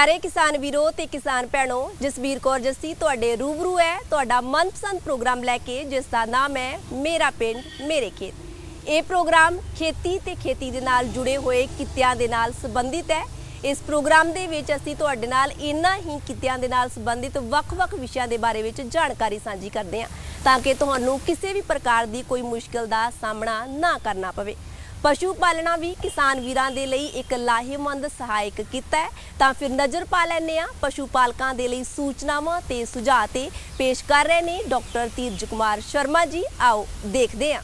ਪਿਆਰੇ ਕਿਸਾਨ ਵੀਰੋ ਤੇ ਕਿਸਾਨ ਭੈਣੋ, ਜਸਵੀਰ ਕੌਰ ਜੱਸੀ, ਤੁਹਾਡੇ ਰੂਬਰੂ ਹੈ, ਤੁਹਾਡਾ ਮਨਪਸੰਦ ਪ੍ਰੋਗਰਾਮ ਲੈ ਕੇ, ਜਿਸ ਦਾ ਨਾਮ ਹੈ ਮੇਰਾ ਪਿੰਡ, ਮੇਰੇ ਖੇਤ। ਇਹ ਪ੍ਰੋਗਰਾਮ ਖੇਤੀ ਤੇ ਖੇਤੀ ਦੇ ਨਾਲ ਜੁੜੇ ਹੋਏ ਕਿੱਤਿਆਂ ਦੇ ਨਾਲ ਸੰਬੰਧਿਤ ਹੈ। ਇਸ ਪ੍ਰੋਗਰਾਮ ਦੇ ਵਿੱਚ ਅਸੀਂ ਤੁਹਾਡੇ ਨਾਲ ਇਨ੍ਹਾਂ ਹੀ ਕਿੱਤਿਆਂ ਦੇ ਨਾਲ ਸੰਬੰਧਿਤ ਵੱਖ-ਵੱਖ ਵਿਸ਼ਿਆਂ ਦੇ ਬਾਰੇ ਵਿੱਚ ਜਾਣਕਾਰੀ ਸਾਂਝੀ ਕਰਦੇ ਹਾਂ, ਤਾਂ ਕਿ ਤੁਹਾਨੂੰ ਕਿਸੇ ਵੀ ਪ੍ਰਕਾਰ ਦੀ ਕੋਈ ਮੁਸ਼ਕਲ ਦਾ ਸਾਹਮਣਾ ਨਾ ਕਰਨਾ ਪਵੇ। ਪਸ਼ੂ ਪਾਲਣਾ ਵੀ ਕਿਸਾਨ ਵੀਰਾਂ ਦੇ ਲਈ ਇੱਕ ਲਾਹੇਵੰਦ ਸਹਾਇਕ ਕੀਤਾ ਹੈ। ਤਾਂ ਫਿਰ ਨਜ਼ਰ ਪਾ ਲੈਂਦੇ ਆ ਪਸ਼ੂ ਪਾਲਕਾਂ ਦੇ ਲਈ ਸੂਚਨਾਵਾਂ ਤੇ ਸੁਝਾਅ ਤੇ ਪੇਸ਼ ਕਰ ਰਹੇ ਨੇ ਡਾਕਟਰ ਤੀਰਜ ਕੁਮਾਰ ਸ਼ਰਮਾ ਜੀ। ਆਓ ਦੇਖਦੇ ਹਾਂ।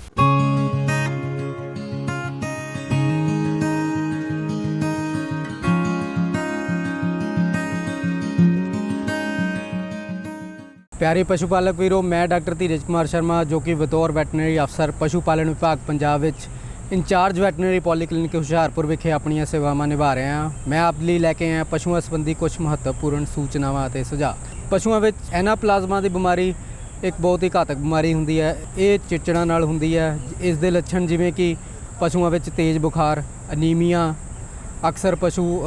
ਪਿਆਰੇ ਪਸ਼ੂ ਪਾਲਕ ਵੀਰੋ, ਮੈਂ ਡਾਕਟਰ ਧੀਰਜ ਕੁਮਾਰ ਸ਼ਰਮਾ ਜੋ ਕਿ ਬਤੌਰ ਵੈਟਰਨਰੀ ਅਫਸਰ ਪਸ਼ੂ ਪਾਲਣ ਵਿਭਾਗ ਪੰਜਾਬ ਵਿੱਚ ਇੰਚਾਰਜ ਵੈਟਰਨਰੀ ਪੋਲੀਕਲਿਨਿਕ ਹੁਸ਼ਿਆਰਪੁਰ ਵਿਖੇ ਆਪਣੀਆਂ ਸੇਵਾਵਾਂ ਨਿਭਾ ਰਿਹਾ ਹਾਂ। ਮੈਂ ਆਪ ਲਈ ਲੈ ਕੇ ਆਇਆ ਪਸ਼ੂਆਂ ਸੰਬੰਧੀ ਕੁਝ ਮਹੱਤਵਪੂਰਨ ਸੂਚਨਾਵਾਂ ਅਤੇ ਸੁਝਾਅ। ਪਸ਼ੂਆਂ ਵਿੱਚ ਐਨਾਪਲਾਜ਼ਮਾ ਦੀ ਬਿਮਾਰੀ ਇੱਕ ਬਹੁਤ ਹੀ ਘਾਤਕ ਬਿਮਾਰੀ ਹੁੰਦੀ ਹੈ। ਇਹ ਚਿਚੜਾਂ ਨਾਲ ਹੁੰਦੀ ਹੈ। ਇਸ ਦੇ ਲੱਛਣ ਜਿਵੇਂ ਕਿ ਪਸ਼ੂਆਂ ਵਿੱਚ ਤੇਜ਼ ਬੁਖਾਰ, ਅਨੀਮੀਆ, ਅਕਸਰ ਪਸ਼ੂ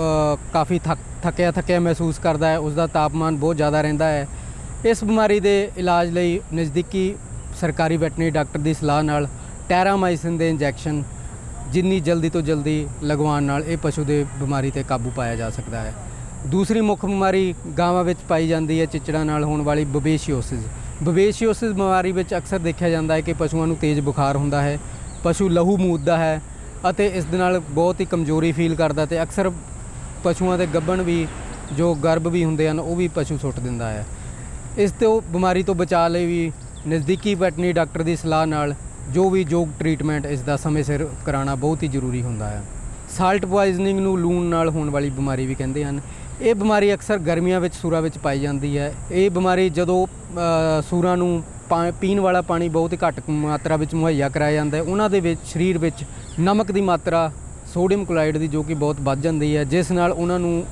ਕਾਫੀ ਥੱਕ, ਥੱਕਿਆ ਥੱਕਿਆ ਮਹਿਸੂਸ ਕਰਦਾ ਹੈ। ਉਸ ਦਾ ਤਾਪਮਾਨ ਬਹੁਤ ਜ਼ਿਆਦਾ ਰਹਿੰਦਾ ਹੈ। ਇਸ ਬਿਮਾਰੀ ਦੇ ਇਲਾਜ ਲਈ ਨਜ਼ਦੀਕੀ ਸਰਕਾਰੀ ਵੈਟਰਨਰੀ ਡਾਕਟਰ ਦੀ ਸਲਾਹ ਨਾਲ ਟੈਰਾਮਾਈਸਿਨ ਦੇ ਇੰਜੈਕਸ਼ਨ ਜਿੰਨੀ ਜਲਦੀ ਤੋਂ ਜਲਦੀ ਲਗਵਾਉਣ ਨਾਲ ਇਹ ਪਸ਼ੂ ਦੇ ਬਿਮਾਰੀ ਤੇ ਕਾਬੂ ਪਾਇਆ ਜਾ ਸਕਦਾ ਹੈ। ਦੂਸਰੀ ਮੁੱਖ ਬਿਮਾਰੀ ਗਾਵਾਂ ਵਿੱਚ ਪਾਈ ਜਾਂਦੀ ਹੈ, ਚਿਚੜਾਂ ਨਾਲ ਹੋਣ ਵਾਲੀ ਬਵੇਸ਼ੀਓਸਿਸ। ਬਵੇਸ਼ੀਓਸਿਸ ਬਿਮਾਰੀ ਵਿੱਚ ਅਕਸਰ ਦੇਖਿਆ ਜਾਂਦਾ ਹੈ ਕਿ ਪਸ਼ੂਆਂ ਨੂੰ ਤੇਜ਼ ਬੁਖਾਰ ਹੁੰਦਾ ਹੈ, ਪਸ਼ੂ ਲਹੂ ਮੂਦਦਾ ਹੈ ਅਤੇ ਇਸ ਦੇ ਨਾਲ ਬਹੁਤ ਹੀ ਕਮਜ਼ੋਰੀ ਫੀਲ ਕਰਦਾ ਤੇ ਅਕਸਰ ਪਸ਼ੂਆਂ ਦੇ ਗੱਭਣ ਵੀ, ਜੋ ਗਰਭ ਵੀ ਹੁੰਦੇ ਹਨ, ਉਹ ਵੀ ਪਸ਼ੂ ਸੁੱਟ ਦਿੰਦਾ ਹੈ। ਇਸ ਤੋਂ ਬਿਮਾਰੀ ਤੋਂ ਬਚਾਅ ਲਈ ਵੀ ਨਜ਼ਦੀਕੀ ਵੈਟਰਨਰੀ ਡਾਕਟਰ ਦੀ ਸਲਾਹ ਨਾਲ ਜੋ ਵੀ ਯੋਗ ਟ੍ਰੀਟਮੈਂਟ ਇਸ ਦਾ ਸਮੇਂ ਸਿਰ ਕਰਾਉਣਾ ਬਹੁਤ ਹੀ ਜ਼ਰੂਰੀ ਹੁੰਦਾ ਹੈ ਸਾਲਟ ਪੋਇਜ਼ਨਿੰਗ ਨੂੰ ਲੂਣ ਨਾਲ ਹੋਣ ਵਾਲੀ ਬਿਮਾਰੀ ਵੀ ਕਹਿੰਦੇ ਹਨ। ਇਹ ਬਿਮਾਰੀ ਅਕਸਰ ਗਰਮੀਆਂ ਵਿੱਚ ਸੂਰਾਂ ਵਿੱਚ ਪਾਈ ਜਾਂਦੀ ਹੈ। ਇਹ ਬਿਮਾਰੀ ਜਦੋਂ ਸੂਰਾਂ ਨੂੰ ਪਾ- ਪੀਣ ਵਾਲਾ ਪਾਣੀ ਬਹੁਤ ਹੀ ਘੱਟ ਮਾਤਰਾ ਵਿੱਚ ਮੁਹੱਈਆ ਕਰਾਇਆ ਜਾਂਦਾ ਹੈ। ਉਹਨਾਂ ਦੇ ਵਿੱਚ ਸਰੀਰ ਵਿੱਚ ਨਮਕ ਦੀ ਮਾਤਰਾ ਸੋਡੀਅਮ ਕਲੋਰਾਈਡ ਦੀ ਜੋ ਕਿ ਬਹੁਤ ਵੱਧ ਜਾਂਦੀ ਹੈ, ਜਿਸ ਨਾਲ ਉਹਨਾਂ ਨੂੰ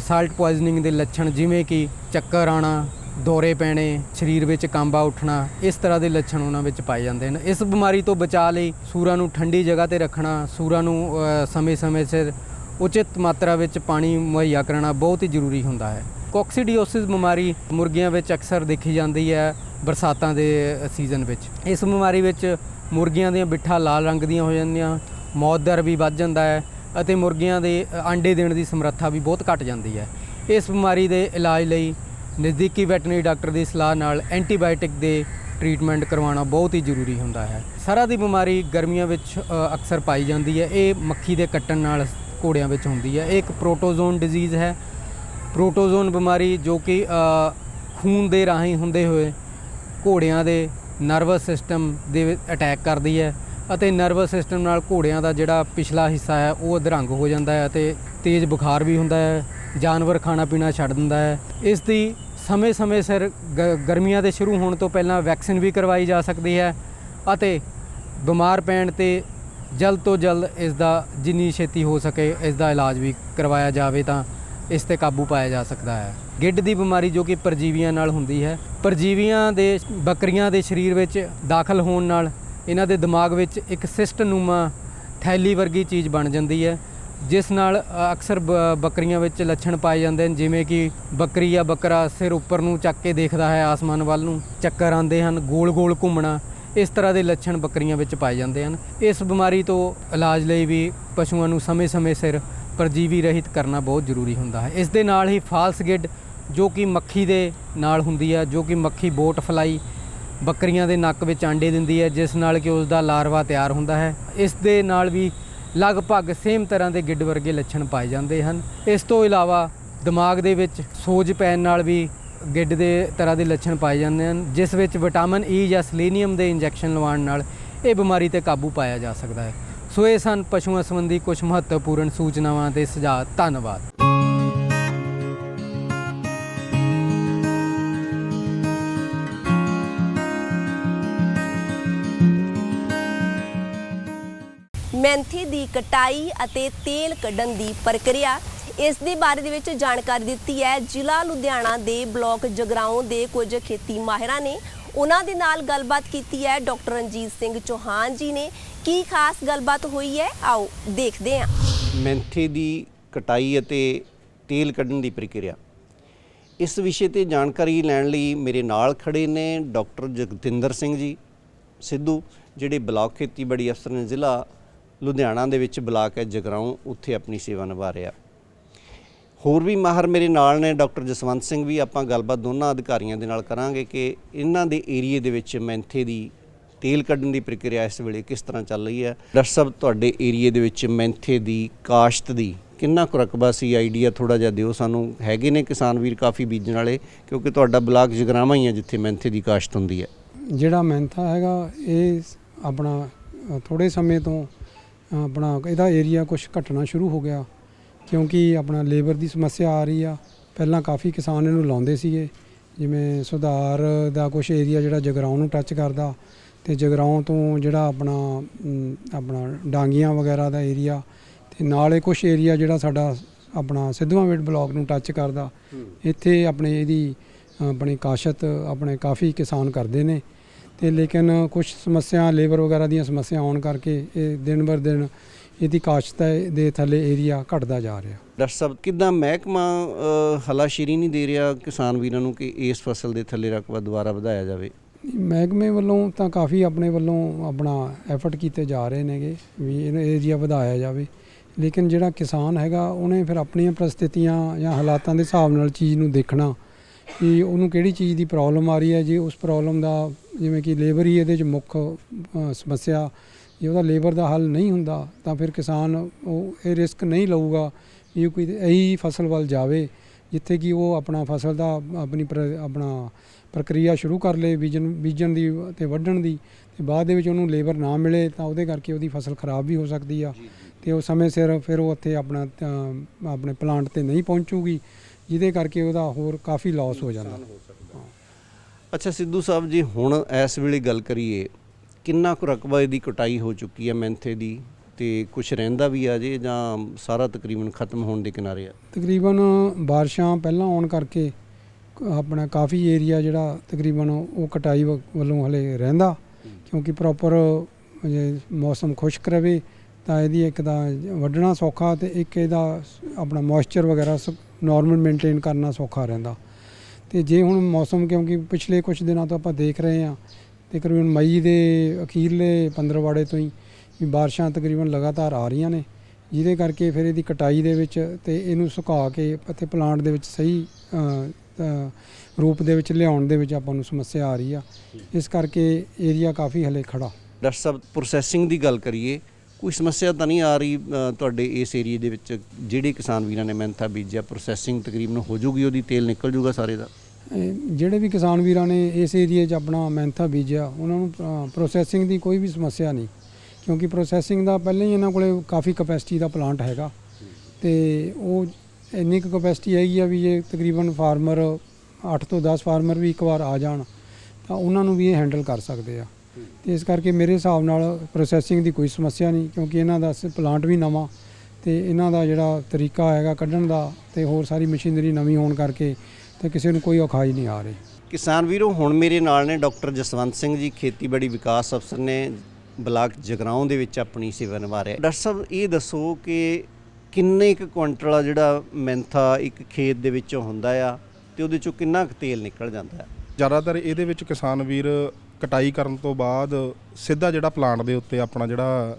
ਸਾਲਟ ਪੋਇਜ਼ਨਿੰਗ ਦੇ ਲੱਛਣ ਜਿਵੇਂ ਕਿ ਚੱਕਰ ਆਣਾ ਦੌਰੇ ਪੈਣੇ, ਸਰੀਰ ਵਿੱਚ ਕਾਂਬਾ ਉੱਠਣਾ, ਇਸ ਤਰ੍ਹਾਂ ਦੇ ਲੱਛਣ ਉਹਨਾਂ ਵਿੱਚ ਪਾਏ ਜਾਂਦੇ ਹਨ। ਇਸ ਬਿਮਾਰੀ ਤੋਂ ਬਚਾਅ ਲਈ ਸੂਰਾਂ ਨੂੰ ਠੰਡੀ ਜਗ੍ਹਾ ਤੇ ਰੱਖਣਾ, ਸੂਰਾਂ ਨੂੰ ਸਮੇਂ-ਸਮੇਂ ਸਿਰ ਉਚਿਤ ਮਾਤਰਾ ਵਿੱਚ ਪਾਣੀ ਮੁਹੱਈਆ ਕਰਨਾ ਬਹੁਤ ਹੀ ਜ਼ਰੂਰੀ ਹੁੰਦਾ ਹੈ। ਕੋਕਸੀਡੀਓਸਿਸ ਬਿਮਾਰੀ ਮੁਰਗੀਆਂ ਵਿੱਚ ਅਕਸਰ ਦੇਖੀ ਜਾਂਦੀ ਹੈ ਬਰਸਾਤਾਂ ਦੇ ਸੀਜ਼ਨ ਵਿੱਚ। ਇਸ ਬਿਮਾਰੀ ਵਿੱਚ ਮੁਰਗੀਆਂ ਦੀਆਂ ਬਿੱਠਾਂ ਲਾਲ ਰੰਗ ਦੀਆਂ ਹੋ ਜਾਂਦੀਆਂ, ਮੌਤ ਦਰ ਵੀ ਵੱਧ ਜਾਂਦਾ ਹੈ ਅਤੇ ਮੁਰਗੀਆਂ ਦੇ ਆਂਡੇ ਦੇਣ ਦੀ ਸਮਰੱਥਾ ਵੀ ਬਹੁਤ ਘਟ ਜਾਂਦੀ ਹੈ। ਇਸ ਬਿਮਾਰੀ ਦੇ ਇਲਾਜ ਲਈ ਨਜ਼ਦੀਕੀ ਵੈਟਰਨਰੀ ਡਾਕਟਰ ਦੀ ਸਲਾਹ ਨਾਲ ਐਂਟੀਬਾਇਓਟਿਕ ਦੇ ਟ੍ਰੀਟਮੈਂਟ ਕਰਵਾਉਣਾ ਬਹੁਤ ਹੀ ਜ਼ਰੂਰੀ ਹੁੰਦਾ ਹੈ। ਸਾਰਾ ਦੀ ਬਿਮਾਰੀ ਗਰਮੀਆਂ ਵਿੱਚ ਅਕਸਰ ਪਾਈ ਜਾਂਦੀ ਹੈ। ਇਹ ਮੱਖੀ ਦੇ ਕੱਟਣ ਨਾਲ ਘੋੜਿਆਂ ਵਿੱਚ ਹੁੰਦੀ ਹੈ। ਇਹ ਇੱਕ ਪ੍ਰੋਟੋਜ਼ੋਨ ਡਿਜ਼ੀਜ਼ ਹੈ। ਪ੍ਰੋਟੋਜ਼ੋਨ ਬਿਮਾਰੀ ਜੋ ਕਿ ਖੂਨ ਦੇ ਰਾਹੀਂ ਹੁੰਦੇ ਹੋਏ ਘੋੜਿਆਂ ਦੇ ਨਰਵਸ ਸਿਸਟਮ ਦੇ ਅਟੈਕ ਕਰਦੀ ਹੈ ਅਤੇ ਨਰਵਸ ਸਿਸਟਮ ਨਾਲ ਘੋੜਿਆਂ ਦਾ ਜਿਹੜਾ ਪਿਛਲਾ ਹਿੱਸਾ ਹੈ, ਉਹ ਅਧਰੰਗ ਹੋ ਜਾਂਦਾ ਹੈ ਅਤੇ ਤੇਜ਼ ਬੁਖਾਰ ਵੀ ਹੁੰਦਾ ਹੈ, ਜਾਨਵਰ ਖਾਣਾ ਪੀਣਾ ਛੱਡ ਦਿੰਦਾ ਹੈ। ਇਸ ਦੀ ਸਮੇਂ-ਸਮੇਂ ਸਿਰ ਗ- ਗਰਮੀਆਂ ਦੇ ਸ਼ੁਰੂ ਹੋਣ ਤੋਂ ਪਹਿਲਾਂ ਵੈਕਸੀਨ ਵੀ ਕਰਵਾਈ ਜਾ ਸਕਦੀ ਹੈ ਅਤੇ ਬਿਮਾਰ ਪੈਣ ਤੇ ਜਲਦ ਤੋਂ ਜਲਦ ਇਸ ਦਾ ਜਿੰਨੀ ਛੇਤੀ ਹੋ ਸਕੇ ਇਸ ਦਾ ਇਲਾਜ ਵੀ ਕਰਵਾਇਆ ਜਾਵੇ ਤਾਂ ਇਸ ਤੇ ਕਾਬੂ ਪਾਇਆ ਜਾ ਸਕਦਾ ਹੈ। ਗਿੱਡ ਦੀ ਬਿਮਾਰੀ ਜੋ ਕਿ ਪਰਜੀਵੀਆਂ ਨਾਲ ਹੁੰਦੀ ਹੈ, ਪਰਜੀਵੀਆਂ ਦੇ ਬੱਕਰੀਆਂ ਦੇ ਸਰੀਰ ਵਿੱਚ ਦਾਖਲ ਹੋਣ ਨਾਲ ਇਹਨਾਂ ਦੇ ਦਿਮਾਗ ਵਿੱਚ ਇੱਕ ਸਿਸਟਨੂਮਾ ਥੈਲੀ ਵਰਗੀ ਚੀਜ਼ ਬਣ ਜਾਂਦੀ ਹੈ ਜਿਸ ਨਾਲ ਅਕਸਰ ਬ- ਬੱਕਰੀਆਂ ਵਿੱਚ ਲੱਛਣ ਪਾਏ ਜਾਂਦੇ ਹਨ, ਜਿਵੇਂ ਕਿ ਬੱਕਰੀ ਜਾਂ ਬੱਕਰਾ ਸਿਰ ਉੱਪਰ ਨੂੰ ਚੱਕ ਕੇ ਦੇਖਦਾ ਹੈ, ਆਸਮਾਨ ਵੱਲ ਨੂੰ ਚੱਕਰ ਆਉਂਦੇ ਹਨ ਗੋਲ-ਗੋਲ ਘੁੰਮਣਾ, ਇਸ ਤਰ੍ਹਾਂ ਦੇ ਲੱਛਣ ਬੱਕਰੀਆਂ ਵਿੱਚ ਪਾਏ ਜਾਂਦੇ ਹਨ। ਇਸ ਬਿਮਾਰੀ ਤੋਂ ਇਲਾਜ ਲਈ ਵੀ ਪਸ਼ੂਆਂ ਨੂੰ ਸਮੇਂ-ਸਮੇਂ ਸਿਰ ਪਰਜੀਵੀ ਰਹਿਤ ਕਰਨਾ ਬਹੁਤ ਜ਼ਰੂਰੀ ਹੁੰਦਾ ਹੈ। ਇਸ ਦੇ ਨਾਲ ਹੀ ਫਾਲਸ ਗਿੱਡ, ਜੋ ਕਿ ਮੱਖੀ ਦੇ ਨਾਲ ਹੁੰਦੀ ਹੈ, ਜੋ ਕਿ ਮੱਖੀ ਬੋਟ ਫਲਾਈ ਬੱਕਰੀਆਂ ਦੇ ਨੱਕ ਵਿੱਚ ਆਂਡੇ ਦਿੰਦੀ ਹੈ, ਜਿਸ ਨਾਲ ਕਿ ਉਸ ਦਾ ਲਾਰਵਾ ਤਿਆਰ ਹੁੰਦਾ ਹੈ। ਇਸ ਦੇ ਨਾਲ ਵੀ ਲਗਭਗ ਸੇਮ ਤਰ੍ਹਾਂ ਦੇ ਗਿੱਡ ਵਰਗੇ ਲੱਛਣ ਪਾਏ ਜਾਂਦੇ ਹਨ। ਇਸ ਤੋਂ ਇਲਾਵਾ ਦਿਮਾਗ ਦੇ ਵਿੱਚ ਸੋਜ ਪੈਣ ਨਾਲ ਵੀ ਗਿੱਡ ਦੇ ਤਰ੍ਹਾਂ ਦੇ ਲੱਛਣ ਪਾਏ ਜਾਂਦੇ ਹਨ, ਜਿਸ ਵਿੱਚ ਵਿਟਾਮਿਨ ਈ ਜਾਂ ਸਲੇਨੀਅਮ ਦੇ ਇੰਜੈਕਸ਼ਨ ਲਵਾਉਣ ਨਾਲ ਇਹ ਬਿਮਾਰੀ ਤੇ ਕਾਬੂ ਪਾਇਆ ਜਾ ਸਕਦਾ ਹੈ। ਸੋ ਇਹ ਸਨ ਪਸ਼ੂਆਂ ਸੰਬੰਧੀ ਕੁਝ ਮਹੱਤਵਪੂਰਨ ਸੂਚਨਾਵਾਂ ਤੇ ਸੁਝਾਅ। ਧੰਨਵਾਦ। ਮੈਂਥੀ ਦੀ ਕਟਾਈ ਅਤੇ ਤੇਲ ਕੱਢਣ ਦੀ ਪ੍ਰਕਿਰਿਆ, ਇਸ ਦੇ ਬਾਰੇ ਦੇ ਵਿੱਚ ਜਾਣਕਾਰੀ ਦਿੱਤੀ ਹੈ। ਜ਼ਿਲ੍ਹਾ ਲੁਧਿਆਣਾ ਦੇ ਬਲਾਕ ਜਗਰਾਉਂ ਦੇ ਕੁਝ ਖੇਤੀ ਮਾਹਿਰਾਂ ਨੇ ਉਹਨਾਂ ਦੇ ਨਾਲ ਗੱਲਬਾਤ ਕੀਤੀ ਹੈ। ਡਾਕਟਰ ਰਣਜੀਤ ਸਿੰਘ ਚੌਹਾਨ ਜੀ ਨੇ ਕੀ ਖਾਸ ਗੱਲਬਾਤ ਹੋਈ ਹੈ? ਆਓ ਦੇਖਦੇ ਹਾਂ। ਮੈਂਥੀ ਦੀ ਕਟਾਈ ਅਤੇ ਤੇਲ ਕੱਢਣ ਦੀ ਪ੍ਰਕਿਰਿਆ। ਇਸ ਵਿਸ਼ੇ ਤੇ ਜਾਣਕਾਰੀ ਲੈਣ ਲਈ ਮੇਰੇ ਨਾਲ ਖੜੇ ਨੇ ਡਾਕਟਰ ਜਗਦਿੰਦਰ ਸਿੰਘ ਜੀ ਸਿੱਧੂ, ਜਿਹੜੇ ਬਲਾਕ ਖੇਤੀਬਾੜੀ ਅਫਸਰ ਨੇ ਜ਼ਿਲ੍ਹਾ ਲੁਧਿਆਣਾ ਦੇ ਵਿੱਚ ਬਲਾਕ ਹੈ ਜਗਰਾਉਂ, ਉੱਥੇ ਆਪਣੀ ਸੇਵਾ ਨਿਭਾ ਰਿਹਾ। ਹੋਰ ਵੀ ਮਾਹਰ ਮੇਰੇ ਨਾਲ ਨੇ ਡਾਕਟਰ ਜਸਵੰਤ ਸਿੰਘ ਵੀ, ਆਪਾਂ ਗੱਲਬਾਤ ਦੋਨਾਂ ਅਧਿਕਾਰੀਆਂ ਦੇ ਨਾਲ ਕਰਾਂਗੇ ਕਿ ਇਹਨਾਂ ਦੇ ਏਰੀਏ ਦੇ ਵਿੱਚ ਮੈਂਥੇ ਦੀ ਤੇਲ ਕੱਢਣ ਦੀ ਪ੍ਰਕਿਰਿਆ ਇਸ ਵੇਲੇ ਕਿਸ ਤਰ੍ਹਾਂ ਚੱਲ ਰਹੀ ਹੈ। ਡਾਕਟਰ ਸਾਹਿਬ, ਤੁਹਾਡੇ ਏਰੀਏ ਦੇ ਵਿੱਚ ਮੈਂਥੇ ਦੀ ਕਾਸ਼ਤ ਦੀ ਕਿੰਨਾ ਕੁ ਰਕਬਾ ਸੀ? ਆਈਡੀਆ ਥੋੜਾ ਜਿਹਾ ਦਿਓ ਸਾਨੂੰ। ਹੈਗੇ ਨੇ ਕਿਸਾਨ ਵੀਰ ਕਾਫੀ ਬੀਜਣ ਵਾਲੇ, ਕਿਉਂਕਿ ਤੁਹਾਡਾ ਬਲਾਕ ਜਗਰਾਵਾਂ ਹੀ ਹੈ ਜਿੱਥੇ ਮੈਂਥੇ ਦੀ ਕਾਸ਼ਤ ਹੁੰਦੀ ਹੈ। ਜਿਹੜਾ ਮੈਂਥਾ ਹੈਗਾ, ਇਹ ਆਪਣਾ ਥੋੜੇ ਸਮੇਂ ਤੋਂ ਆਪਣਾ ਇਹਦਾ ਏਰੀਆ ਕੁਝ ਘਟਣਾ ਸ਼ੁਰੂ ਹੋ ਗਿਆ। ਕਿਉਂਕਿ ਆਪਣਾ ਲੇਬਰ ਦੀ ਸਮੱਸਿਆ ਆ ਰਹੀ ਆ। ਪਹਿਲਾਂ ਕਾਫੀ ਕਿਸਾਨ ਇਹਨੂੰ ਲਾਉਂਦੇ ਸੀਗੇ। ਜਿਵੇਂ ਸੁਧਾਰ ਦਾ ਕੁਝ ਏਰੀਆ ਜਿਹੜਾ ਜਗਰਾਉਂ ਨੂੰ ਟੱਚ ਕਰਦਾ। ਤੇ ਜਗਰਾਉਂ ਤੋਂ ਜਿਹੜਾ ਆਪਣਾ ਆਪਣਾ ਡਾਂਗੀਆਂ ਵਗੈਰਾ ਦਾ ਏਰੀਆ ਤੇ ਨਾਲੇ ਕੁਝ ਏਰੀਆ ਜਿਹੜਾ ਸਾਡਾ ਆਪਣਾ ਸਿੱਧਵਾਂਵੇਟ ਬਲਾਕ ਨੂੰ ਟੱਚ ਕਰਦਾ। ਇੱਥੇ ਆਪਣੇ ਇਹਦੀ ਆਪਣੀ ਕਾਸ਼ਤ ਆਪਣੇ ਕਾਫੀ ਕਿਸਾਨ ਕਰਦੇ ਨੇ। ਤੇ ਲੇਕਿਨ ਕੁਝ ਸਮੱਸਿਆ ਲੇਬਰ ਵਗੈਰਾ ਦੀਆਂ ਸਮੱਸਿਆ ਆਉਣ ਕਰਕੇ ਇਹ ਦਿਨ ਬਰ ਦਿਨ ਇਹਦੀ ਕਾਸ਼ਤ ਦੇ ਥੱਲੇ ਏਰੀਆ ਘਟਦਾ ਜਾ ਰਿਹਾ। ਡਾਕਟਰ ਸਾਹਿਬ ਕਿਦਾਂ ਮਹਿਕਮਾ ਹਲਾਸ਼ੇਰੀ ਨਹੀਂ ਦੇ ਰਿਹਾ ਕਿਸਾਨ ਵੀਰਾਂ ਨੂੰ ਕਿ ਇਸ ਫਸਲ ਦੇ ਥੱਲੇ ਰਕਬਾ ਦੁਬਾਰਾ ਵਧਾਇਆ ਜਾਵੇ? ਮਹਿਕਮੇ ਵੱਲੋਂ ਤਾਂ ਕਾਫੀ ਆਪਣੇ ਵੱਲੋਂ ਆਪਣਾ ਐਫਰਟ ਕੀਤੇ ਜਾ ਰਹੇ ਨੇਗੇ ਵੀ ਇਹ ਏਰੀਆ ਵਧਾਇਆ ਜਾਵੇ। ਲੇਕਿਨ ਜਿਹੜਾ ਕਿਸਾਨ ਹੈਗਾ ਉਹਨੇ ਫਿਰ ਆਪਣੀਆਂ ਪ੍ਰਸਥਿਤੀਆਂ ਜਾਂ ਹਾਲਾਤਾਂ ਦੇ ਹਿਸਾਬ ਨਾਲ ਚੀਜ਼ ਨੂੰ ਦੇਖਣਾ ਕਿ ਉਹਨੂੰ ਕਿਹੜੀ ਚੀਜ਼ ਦੀ ਪ੍ਰੋਬਲਮ ਆ ਰਹੀ ਹੈ? ਜੇ ਉਸ ਪ੍ਰੋਬਲਮ ਦਾ ਜਿਵੇਂ ਕਿ ਲੇਬਰ ਹੀ ਇਹਦੇ 'ਚ ਮੁੱਖ ਸਮੱਸਿਆ ਜੇ ਉਹਦਾ ਲੇਬਰ ਦਾ ਹੱਲ ਨਹੀਂ ਹੁੰਦਾ ਤਾਂ ਫਿਰ ਕਿਸਾਨ ਉਹ ਇਹ ਰਿਸਕ ਨਹੀਂ ਲਊਗਾ ਉਹ ਕੋਈ ਇਹੀ ਫਸਲ ਵੱਲ ਜਾਵੇ ਜਿੱਥੇ ਕਿ ਉਹ ਆਪਣਾ ਫਸਲ ਦਾ ਆਪਣੀ ਆਪਣਾ ਪ੍ਰਕਿਰਿਆ ਸ਼ੁਰੂ ਕਰ ਲੇ ਬੀਜਣ ਬੀਜਣ ਦੀ ਤੇ ਵੱਢਣ ਦੀ ਤੇ ਬਾਅਦ ਦੇ ਵਿੱਚ ਉਹਨੂੰ ਲੇਬਰ ਨਾ ਮਿਲੇ ਤਾਂ ਉਹਦੇ ਕਰਕੇ ਉਹਦੀ ਫਸਲ ਖਰਾਬ ਵੀ ਹੋ ਸਕਦੀ ਆ ਤੇ ਉਹ ਸਮੇਂ ਸਿਰ ਫਿਰ ਉਹ ਉੱਥੇ ਆਪਣਾ ਆਪਣੇ ਪਲਾਂਟ ਤੇ ਨਹੀਂ ਪਹੁੰਚੂਗੀ। ਜਿਹਦੇ ਕਰਕੇ ਉਹਦਾ ਹੋਰ ਕਾਫੀ ਲਾਸ ਹੋ ਜਾਂਦਾ। ਅੱਛਾ ਸਿੱਧੂ ਸਾਹਿਬ ਜੀ ਹੁਣ ਇਸ ਵੇਲੇ ਗੱਲ ਕਰੀਏ ਕਿੰਨਾ ਕੁ ਰਕਬਾ ਇਹਦੀ ਕਟਾਈ ਹੋ ਚੁੱਕੀ ਹੈ ਮੈਂਥੇ ਦੀ? ਤੇ ਕੁਝ ਰਹਿੰਦਾ ਵੀ ਆ ਜੇ ਜਾਂ ਸਾਰਾ ਤਕਰੀਬਨ ਖਤਮ ਹੋਣ ਦੇ ਕਿਨਾਰੇ ਆ? ਤਕਰੀਬਨ ਬਾਰਿਸ਼ਾਂ ਪਹਿਲਾਂ ਆਉਣ ਕਰਕੇ ਆਪਣਾ ਕਾਫੀ ਏਰੀਆ ਜਿਹੜਾ ਤਕਰੀਬਨ ਉਹ ਕਟਾਈ ਵੱਲੋਂ ਹਲੇ ਰਹਿੰਦਾ। ਕਿਉਂਕਿ ਪ੍ਰੋਪਰ ਜੇ ਮੌਸਮ ਖੁਸ਼ਕ ਰਵੇ ਤਾਂ ਇਹਦੀ ਇੱਕ ਤਾਂ ਵੱਢਣਾ ਸੌਖਾ ਤੇ ਇੱਕ ਇਹਦਾ ਆਪਣਾ ਮੋਇਸਚਰ ਵਗੈਰਾ ਨਾਰਮਲ ਮੇਨਟੇਨ ਕਰਨਾ ਸੌਖਾ ਰਹਿੰਦਾ। ਤੇ ਜੇ ਹੁਣ ਮੌਸਮ ਕਿਉਂਕਿ ਪਿਛਲੇ ਕੁਝ ਦਿਨਾਂ ਤੋਂ ਆਪਾਂ ਦੇਖ ਰਹੇ ਹਾਂ, ਤਕਰੀਬਨ ਮਈ ਦੇ ਅਖੀਰਲੇ 15 ਵਾੜੇ ਤੋਂ ਹੀ ਵੀ ਬਾਰਿਸ਼ਾਂ ਤਕਰੀਬਨ ਲਗਾਤਾਰ ਆ ਰਹੀਆਂ ਨੇ। ਜਿਹਦੇ ਕਰਕੇ ਫਿਰ ਇਹਦੀ ਕਟਾਈ ਦੇ ਵਿੱਚ ਤੇ ਇਹਨੂੰ ਸੁਕਾ ਕੇ ਅਤੇ ਪਲਾਂਟ ਦੇ ਵਿੱਚ ਸਹੀ ਰੂਪ ਦੇ ਵਿੱਚ ਲਿਆਉਣ ਦੇ ਵਿੱਚ ਆਪਾਂ ਨੂੰ ਸਮੱਸਿਆ ਆ ਰਹੀ ਆ। ਇਸ ਕਰਕੇ ਏਰੀਆ ਕਾਫੀ ਹਲੇ ਖੜਾ। ਡਾਕਟਰ ਸਾਹਿਬ ਪ੍ਰੋਸੈਸਿੰਗ ਦੀ ਗੱਲ ਕਰੀਏ ਕੋਈ ਸਮੱਸਿਆ ਤਾਂ ਨਹੀਂ ਆ ਰਹੀ ਤੁਹਾਡੇ ਇਸ ਏਰੀਏ ਦੇ ਵਿੱਚ? ਜਿਹੜੇ ਕਿਸਾਨ ਵੀਰਾਂ ਨੇ ਮਿਹਨਤਾਂ ਬੀਜਿਆ ਪ੍ਰੋਸੈਸਿੰਗ ਤਕਰੀਬਨ ਹੋ ਜੂਗੀ, ਉਹਦੀ ਤੇਲ ਨਿਕਲ ਜੂਗਾ ਸਾਰੇ ਦਾ? ਜਿਹੜੇ ਵੀ ਕਿਸਾਨ ਵੀਰਾਂ ਨੇ ਇਸ ਏਰੀਏ 'ਚ ਆਪਣਾ ਮੈਂਥਾ ਬੀਜਿਆ, ਉਹਨਾਂ ਨੂੰ ਪ੍ਰੋਸੈਸਿੰਗ ਦੀ ਕੋਈ ਵੀ ਸਮੱਸਿਆ ਨਹੀਂ। ਕਿਉਂਕਿ ਪ੍ਰੋਸੈਸਿੰਗ ਦਾ ਪਹਿਲਾਂ ਹੀ ਇਹਨਾਂ ਕੋਲੇ ਕਾਫੀ ਕਪੈਸਿਟੀ ਦਾ ਪਲਾਂਟ ਹੈਗਾ। ਤੇ ਉਹ ਇੰਨੀ ਕੁ ਕਪੈਸਿਟੀ ਹੈਗੀ ਆ ਵੀ ਜੇ ਤਕਰੀਬਨ ਫਾਰਮਰ 8 ਤੋਂ 10 ਫਾਰਮਰ ਵੀ ਇੱਕ ਵਾਰ ਆ ਜਾਣ, ਤਾਂ ਉਹਨਾਂ ਨੂੰ ਵੀ ਇਹ ਹੈਂਡਲ ਕਰ ਸਕਦੇ ਆ। ਤੇ ਇਸ ਕਰਕੇ ਮੇਰੇ ਹਿਸਾਬ ਨਾਲ ਪ੍ਰੋਸੈਸਿੰਗ ਦੀ ਕੋਈ ਸਮੱਸਿਆ ਨਹੀਂ ਕਿਉਂਕਿ ਇਹਨਾਂ ਦਾ ਪਲਾਂਟ ਵੀ ਨਵਾਂ ਤੇ ਇਹਨਾਂ ਦਾ ਜਿਹੜਾ ਤਰੀਕਾ ਹੈਗਾ ਕੱਢਣ ਦਾ ਤੇ ਹੋਰ ਸਾਰੀ ਮਸ਼ੀਨਰੀ ਨਵੀਂ ਹੋਣ ਕਰਕੇ ਤੇ ਕਿਸੇ ਨੂੰ ਕੋਈ ਔਖਾਈ ਨਹੀਂ ਆ ਰਹੀ। ਕਿਸਾਨ ਵੀਰੋ ਹੁਣ ਮੇਰੇ ਨਾਲ ਨੇ ਡਾਕਟਰ ਜਸਵੰਤ ਸਿੰਘ ਜੀ ਖੇਤੀਬਾੜੀ ਵਿਕਾਸ ਅਫਸਰ ਨੇ ਬਲਾਕ ਜਗਰਾਉਂ ਦੇ ਵਿੱਚ ਆਪਣੀ ਸੇਵਾ ਨਿਭਾ ਰਹੇ। ਡਾਕਟਰ ਸਾਹਿਬ ਇਹ ਦੱਸੋ ਕਿ ਕਿੰਨੇ ਕੁ ਕੁਇੰਟਲ ਆ ਜਿਹੜਾ ਮੈਂਥਾ ਇੱਕ ਖੇਤ ਦੇ ਵਿੱਚੋਂ ਹੁੰਦਾ ਆ ਤੇ ਉਹਦੇ ਚੋਂ ਕਿੰਨਾ ਕੁ ਤੇਲ ਨਿਕਲ ਜਾਂਦਾ ਹੈ ਜ਼ਿਆਦਾਤਰ ਇਹਦੇ ਵਿੱਚ ਕਿਸਾਨ ਵੀਰ ਕਟਾਈ ਕਰਨ ਤੋਂ ਬਾਅਦ ਸਿੱਧਾ ਜਿਹੜਾ ਪਲਾਂਟ ਦੇ ਉੱਤੇ ਆਪਣਾ ਜਿਹੜਾ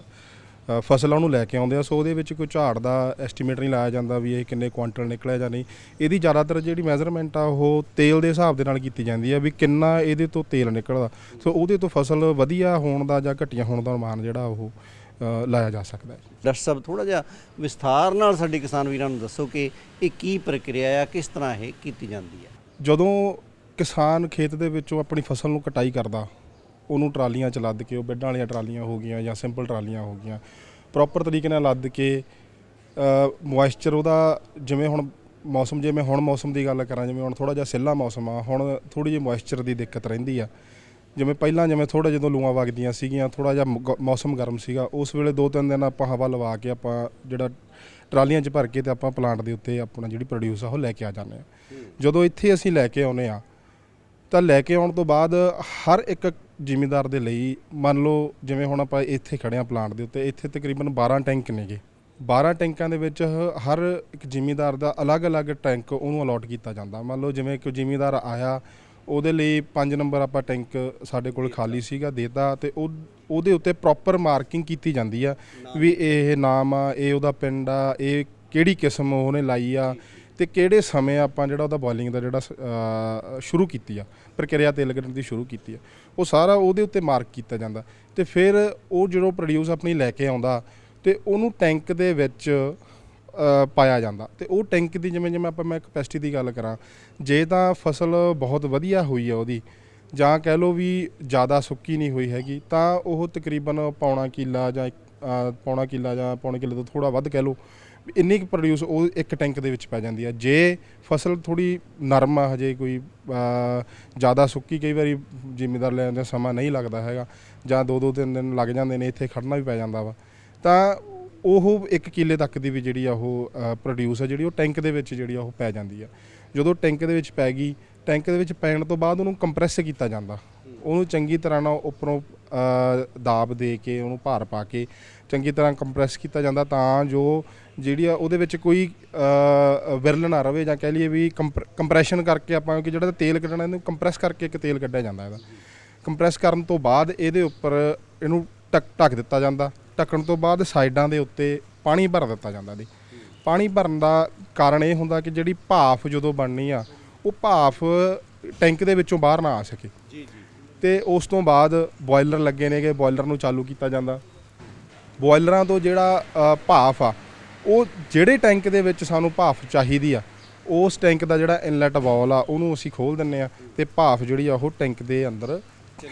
ਅ, ਫਸਲ ਆ ਉਹਨੂੰ ਲੈ ਕੇ ਆਉਂਦੇ ਆ। ਸੋ ਉਹਦੇ ਵਿੱਚ ਕੋਈ ਝਾੜ ਦਾ ਐਸਟੀਮੇਟ ਨਹੀਂ ਲਾਇਆ ਜਾਂਦਾ ਵੀ ਇਹ ਕਿੰਨੇ ਕੁਆਂਟਲ ਨਿਕਲਿਆ ਜਾਂ ਨਹੀਂ। ਇਹਦੀ ਜ਼ਿਆਦਾਤਰ ਜਿਹੜੀ ਮੈਜ਼ਰਮੈਂਟ ਆ ਉਹ ਤੇਲ ਦੇ ਹਿਸਾਬ ਦੇ ਨਾਲ ਕੀਤੀ ਜਾਂਦੀ ਆ ਵੀ ਕਿੰਨਾ ਇਹਦੇ ਤੋਂ ਤੇਲ ਨਿਕਲਦਾ। ਸੋ ਉਹਦੇ ਤੋਂ ਫਸਲ ਵਧੀਆ ਹੋਣ ਦਾ ਜਾਂ ਘਟੀਆ ਹੋਣ ਦਾ ਅਨੁਮਾਨ ਜਿਹੜਾ ਉਹ ਅ, ਲਾਇਆ ਜਾ ਸਕਦਾ ਹੈ। ਡਾਕਟਰ ਸਾਹਿਬ ਥੋੜਾ ਜਿਹਾ ਵਿਸਥਾਰ ਨਾਲ ਸਾਡੇ ਕਿਸਾਨ ਵੀਰਾਂ ਨੂੰ ਦੱਸੋ ਕਿ ਇਹ ਕੀ ਪ੍ਰਕਿਰਿਆ ਆ ਕਿਸ ਤਰ੍ਹਾਂ ਇਹ ਕੀਤੀ ਜਾਂਦੀ ਹੈ ਜਦੋਂ ਕਿਸਾਨ ਖੇਤ ਦੇ ਵਿੱਚੋਂ ਆਪਣੀ ਫਸਲ ਨੂੰ ਕਟਾਈ ਕਰਦਾ। ਉਹਨੂੰ ਟਰਾਲੀਆਂ 'ਚ ਲੱਦ ਕੇ ਉਹ ਬੈੱਡਾਂ ਵਾਲੀਆਂ ਟਰਾਲੀਆਂ ਹੋ ਗਈਆਂ ਜਾਂ ਸਿੰਪਲ ਟਰਾਲੀਆਂ ਹੋ ਗਈਆਂ। ਪ੍ਰੋਪਰ ਤਰੀਕੇ ਨਾਲ ਲੱਦ ਕੇ ਮੋਇਸਚਰ ਉਹਦਾ ਜਿਵੇਂ ਹੁਣ ਮੌਸਮ ਜਿਵੇਂ ਹੁਣ ਮੌਸਮ ਦੀ ਗੱਲ ਕਰਾਂ ਜਿਵੇਂ ਹੁਣ ਥੋੜਾ ਜਿਹਾ ਸਿੱਲਾ ਮੌਸਮ ਆ ਹੁਣ ਥੋੜੀ ਜਿਹੀ ਮੋਇਸਚਰ ਦੀ ਦਿੱਕਤ ਰਹਿੰਦੀ ਆ। ਜਿਵੇਂ ਪਹਿਲਾਂ ਜਿਵੇਂ ਥੋੜਾ ਜਦੋਂ ਲੂਆਂ ਵਗਦੀਆਂ ਸੀਗੀਆਂ ਥੋੜਾ ਜਿਹਾ ਮੌਸਮ ਗਰਮ ਸੀਗਾ ਉਸ ਵੇਲੇ ਦੋ ਤਿੰਨ ਦਿਨ ਆਪਾਂ ਹਵਾ ਲਵਾ ਕੇ ਆਪਾਂ ਜਿਹੜਾ ਟਰਾਲੀਆਂ 'ਚ ਭਰ ਕੇ ਤੇ ਆਪਾਂ ਪਲਾਂਟ ਦੇ ਉੱਤੇ ਆਪਣਾ ਜਿਹੜੀ ਪ੍ਰੋਡਿਊਸ ਆ ਉਹ ਲੈ ਕੇ ਆ ਜਾਂਦੇ ਆ। ਜਦੋਂ ਇੱਥੇ ਅਸੀਂ ਲੈ ਕੇ ਆਉਨੇ ਆ ਤਾਂ ਲੈ ਕੇ ਆਉਣ ਤੋਂ ਬਾਅਦ ਹਰ ਇੱਕ ਜ਼ਿਮੀਂਦਾਰ ਦੇ ਲਈ ਮੰਨ ਲਓ ਜਿਵੇਂ ਹੁਣ ਆਪਾਂ ਇੱਥੇ ਖੜੇ ਆ ਪਲਾਂਟ ਦੇ ਉੱਤੇ ਇੱਥੇ ਤਕਰੀਬਨ 12 ਟੈਂਕ ਨੇਗੇ। 12 ਟੈਂਕਾਂ ਦੇ ਵਿੱਚ ਹਰ ਇੱਕ ਜ਼ਿਮੀਂਦਾਰ ਦਾ ਅਲੱਗ-ਅਲੱਗ ਟੈਂਕ ਉਹਨੂੰ ਅਲਾਟ ਕੀਤਾ ਜਾਂਦਾ। ਮੰਨ ਲਓ ਜਿਵੇਂ ਕੋਈ ਜ਼ਿਮੀਂਦਾਰ ਆਇਆ ਉਹਦੇ ਲਈ 5 ਨੰਬਰ ਆਪਾਂ ਟੈਂਕ ਸਾਡੇ ਕੋਲ ਖਾਲੀ ਸੀਗਾ ਦੇਤਾ ਤੇ ਉਹ ਉਹਦੇ ਉੱਤੇ ਪ੍ਰੋਪਰ ਮਾਰਕਿੰਗ ਕੀਤੀ ਜਾਂਦੀ ਆ ਵੀ ਇਹ ਨਾਮ ਆ ਇਹ ਉਹਦਾ ਪਿੰਡ ਆ ਇਹ ਕਿਹੜੀ ਕਿਸਮ ਉਹਨੇ ਲਾਈ ਆ ਤੇ ਕਿਹੜੇ ਸਮੇਂ ਆਪਾਂ ਜਿਹੜਾ ਉਹਦਾ ਬੋਇਲਿੰਗ ਦਾ ਜਿਹੜਾ ਸ- ਸ਼ੁਰੂ ਕੀਤੀ ਆ ਪ੍ਰਕਿਰਿਆ ਤੇਲ ਕੱਢਣ ਦੀ ਸ਼ੁਰੂ ਕੀਤੀ ਆ ਉਹ ਸਾਰਾ ਉਹਦੇ ਉੱਤੇ ਮਾਰਕ ਕੀਤਾ ਜਾਂਦਾ। ਤੇ ਫਿਰ ਉਹ ਜਦੋਂ ਪ੍ਰੋਡਿਊਸ ਆਪਣੀ ਲੈ ਕੇ ਆਉਂਦਾ ਤੇ ਉਹਨੂੰ ਟੈਂਕ ਦੇ ਵਿੱਚ ਅ, ਪਾਇਆ ਜਾਂਦਾ। ਤੇ ਉਹ ਟੈਂਕ ਦੀ ਜਿਵੇਂ ਜਿਵੇਂ ਆਪਾਂ ਮੈਂ ਕਪੈਸਿਟੀ ਦੀ ਗੱਲ ਕਰਾਂ ਜੇ ਤਾਂ ਫਸਲ ਬਹੁਤ ਵਧੀਆ ਹੋਈ ਆ ਉਹਦੀ ਜਾਂ ਕਹਿ ਲਓ ਵੀ ਜ਼ਿਆਦਾ ਸੁੱਕੀ ਨਹੀਂ ਹੋਈ ਹੈਗੀ ਤਾਂ ਉਹ ਤਕਰੀਬਨ ਪੌਣਾ ਕਿੱਲਾ ਜਾਂ ਇੱਕ- ਅ, ਪੌਣਾ ਕਿੱਲਾ ਜਾਂ ਪੌਣੇ ਕਿੱਲੇ ਤੋਂ ਥੋੜਾ ਵੱਧ ਕਹਿ ਲਓ ਇੰਨੀ ਕੁ ਪ੍ਰੋਡਿਊਸ ਉਹ ਇੱਕ ਟੈਂਕ ਦੇ ਵਿੱਚ ਪੈ ਜਾਂਦੀ ਆ। ਜੇ ਫਸਲ ਥੋੜੀ ਨਰਮ ਆ, ਹਜੇ ਕੋਈ ਜ਼ਿਆਦਾ ਸੁੱਕੀ ਕਈ ਵਾਰੀ ਜ਼ਿਮੀਦਾਰ ਲੈਣ ਦਾ ਸਮਾਂ ਨਹੀਂ ਲੱਗਦਾ ਹੈਗਾ ਜਾਂ ਦੋ ਦੋ ਤਿੰਨ ਦਿਨ ਲੱਗ ਜਾਂਦੇ ਨੇ, ਇੱਥੇ ਖੜਨਾ ਵੀ ਪੈ ਜਾਂਦਾ ਵਾ। ਤਾਂ ਉਹ ਇੱਕ ਕਿੱਲੇ ਤੱਕ ਦੀ ਵੀ ਜਿਹੜੀ ਆ ਉਹ ਪ੍ਰੋਡਿਊਸ ਆ, ਜਿਹੜੀ ਉਹ ਟੈਂਕ ਦੇ ਵਿੱਚ ਜਿਹੜੀ ਆ ਉਹ ਪੈ ਜਾਂਦੀ ਆ। ਜਦੋਂ ਟੈਂਕ ਦੇ ਵਿੱਚ ਪੈ ਗਈ ਟੈਂਕ ਦੇ ਵਿੱਚ ਪੈਣ ਤੋਂ ਬਾਅਦ ਉਹਨੂੰ ਕੰਪਰੈਸ ਕੀਤਾ ਜਾਂਦਾ। ਉਹਨੂੰ ਚੰਗੀ ਤਰ੍ਹਾਂ ਨਾਲ ਉੱਪਰੋਂ ਦਾਬ ਦੇ ਕੇ, ਉਹਨੂੰ ਭਾਰ ਪਾ ਕੇ ਚੰਗੀ ਤਰ੍ਹਾਂ ਕੰਪਰੈਸ ਕੀਤਾ ਜਾਂਦਾ ਤਾਂ ਜੋ ਜਿਹੜੀ ਆ ਉਹਦੇ ਵਿੱਚ ਕੋਈ ਵਿਰਲ ਨਾ ਰਵੇ ਜਾਂ ਕਹਿ ਲਈਏ ਵੀ ਕੰਪਰੈਸ਼ਨ ਕਰਕੇ ਆਪਾਂ ਕਿ ਜਿਹੜਾ ਤੇਲ ਕੱਢਣਾ ਇਹਨੂੰ ਕੰਪਰੈਸ ਕਰਕੇ ਇੱਕ ਤੇਲ ਕੱਢਿਆ ਜਾਂਦਾ ਇਹਦਾ ਕੰਪਰੈਸ ਕਰਨ ਤੋਂ ਬਾਅਦ ਇਹਦੇ ਉੱਪਰ ਇਹਨੂੰ ਢੱਕ ਢੱਕ ਦਿੱਤਾ ਜਾਂਦਾ। ਢੱਕਣ ਤੋਂ ਬਾਅਦ ਸਾਈਡਾਂ ਦੇ ਉੱਤੇ ਪਾਣੀ ਭਰ ਦਿੱਤਾ ਜਾਂਦਾ ਦੀ ਪਾਣੀ ਭਰਨ ਦਾ ਕਾਰਨ ਇਹ ਹੁੰਦਾ ਕਿ ਜਿਹੜੀ ਭਾਫ ਜਦੋਂ ਬਣਨੀ ਆ ਉਹ ਭਾਫ ਟੈਂਕ ਦੇ ਵਿੱਚੋਂ ਬਾਹਰ ਨਾ ਆ ਸਕੇ। ਜੀ ਜੀ। ਤੇ ਉਸ ਤੋਂ ਬਾਅਦ ਬੋਇਲਰ ਲੱਗੇ ਨੇਗੇ ਬੋਇਲਰ ਨੂੰ ਚਾਲੂ ਕੀਤਾ ਜਾਂਦਾ। ਬੋਇਲਰਾਂ ਤੋਂ ਜਿਹੜਾ ਭਾਫ ਆ ਉਹ ਜਿਹੜੇ ਟੈਂਕ ਦੇ ਵਿੱਚ ਸਾਨੂੰ ਭਾਫ ਚਾਹੀਦੀ ਆ, ਉਸ ਟੈਂਕ ਦਾ ਜਿਹੜਾ ਇਨਲੈਟ ਵਾਲ ਆ, ਉਹਨੂੰ ਅਸੀਂ ਖੋਲ ਦਿੰਨੇ ਆ ਤੇ ਭਾਫ ਜਿਹੜੀ ਆ, ਉਹ ਟੈਂਕ ਦੇ ਅੰਦਰ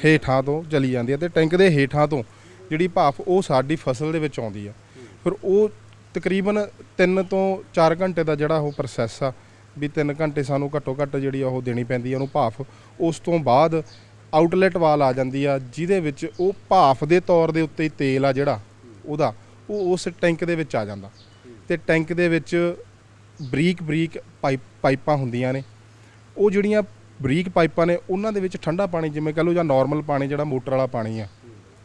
ਹੇਠਾਂ ਤੋਂ ਚਲੀ ਜਾਂਦੀ ਆ ਤੇ ਟੈਂਕ ਦੇ ਹੇਠਾਂ ਤੋਂ ਜਿਹੜੀ ਭਾਫ, ਉਹ ਸਾਡੀ ਫਸਲ ਦੇ ਵਿੱਚ ਆਉਂਦੀ ਆ। ਫਿਰ ਉਹ ਤਕਰੀਬਨ 3 ਤੋਂ 4 ਘੰਟੇ ਦਾ ਜਿਹੜਾ ਉਹ ਪ੍ਰੋਸੈਸ ਆ, ਵੀ 3 ਘੰਟੇ ਸਾਨੂੰ ਘੱਟੋ ਘੱਟ ਜਿਹੜੀ ਆ, ਉਹ ਦੇਣੀ ਪੈਂਦੀ ਆ ਉਹਨੂੰ ਭਾਫ। ਉਸ ਤੋਂ ਬਾਅਦ ਆਊਟਲੈਟ ਵਾਲ ਆ ਜਾਂਦੀ ਆ, ਜਿਹਦੇ ਵਿੱਚ ਉਹ ਭਾਫ ਦੇ ਤੌਰ ਦੇ ਉੱਤੇ ਤੇਲ ਆ ਜਿਹੜਾ ਉਹਦਾ, ਉਹ ਉਸ ਟੈਂਕ ਦੇ ਵਿੱਚ ਆ ਜਾਂਦਾ। ਤੇ ਟੈਂਕ ਦੇ ਵਿੱਚ ਬਰੀਕ ਬਰੀਕ ਪਾਈਪ, ਪਾਈਪਾਂ ਹੁੰਦੀਆਂ ਨੇ। ਉਹ ਜਿਹੜੀਆਂ ਬਰੀਕ ਪਾਈਪਾਂ ਨੇ, ਉਹਨਾਂ ਦੇ ਵਿੱਚ ਠੰਡਾ ਪਾਣੀ, ਜਿਵੇਂ ਕਹ ਲਓ ਜਾਂ ਨਾਰਮਲ ਪਾਣੀ ਜਿਹੜਾ ਮੋਟਰ ਵਾਲਾ ਪਾਣੀ ਆ,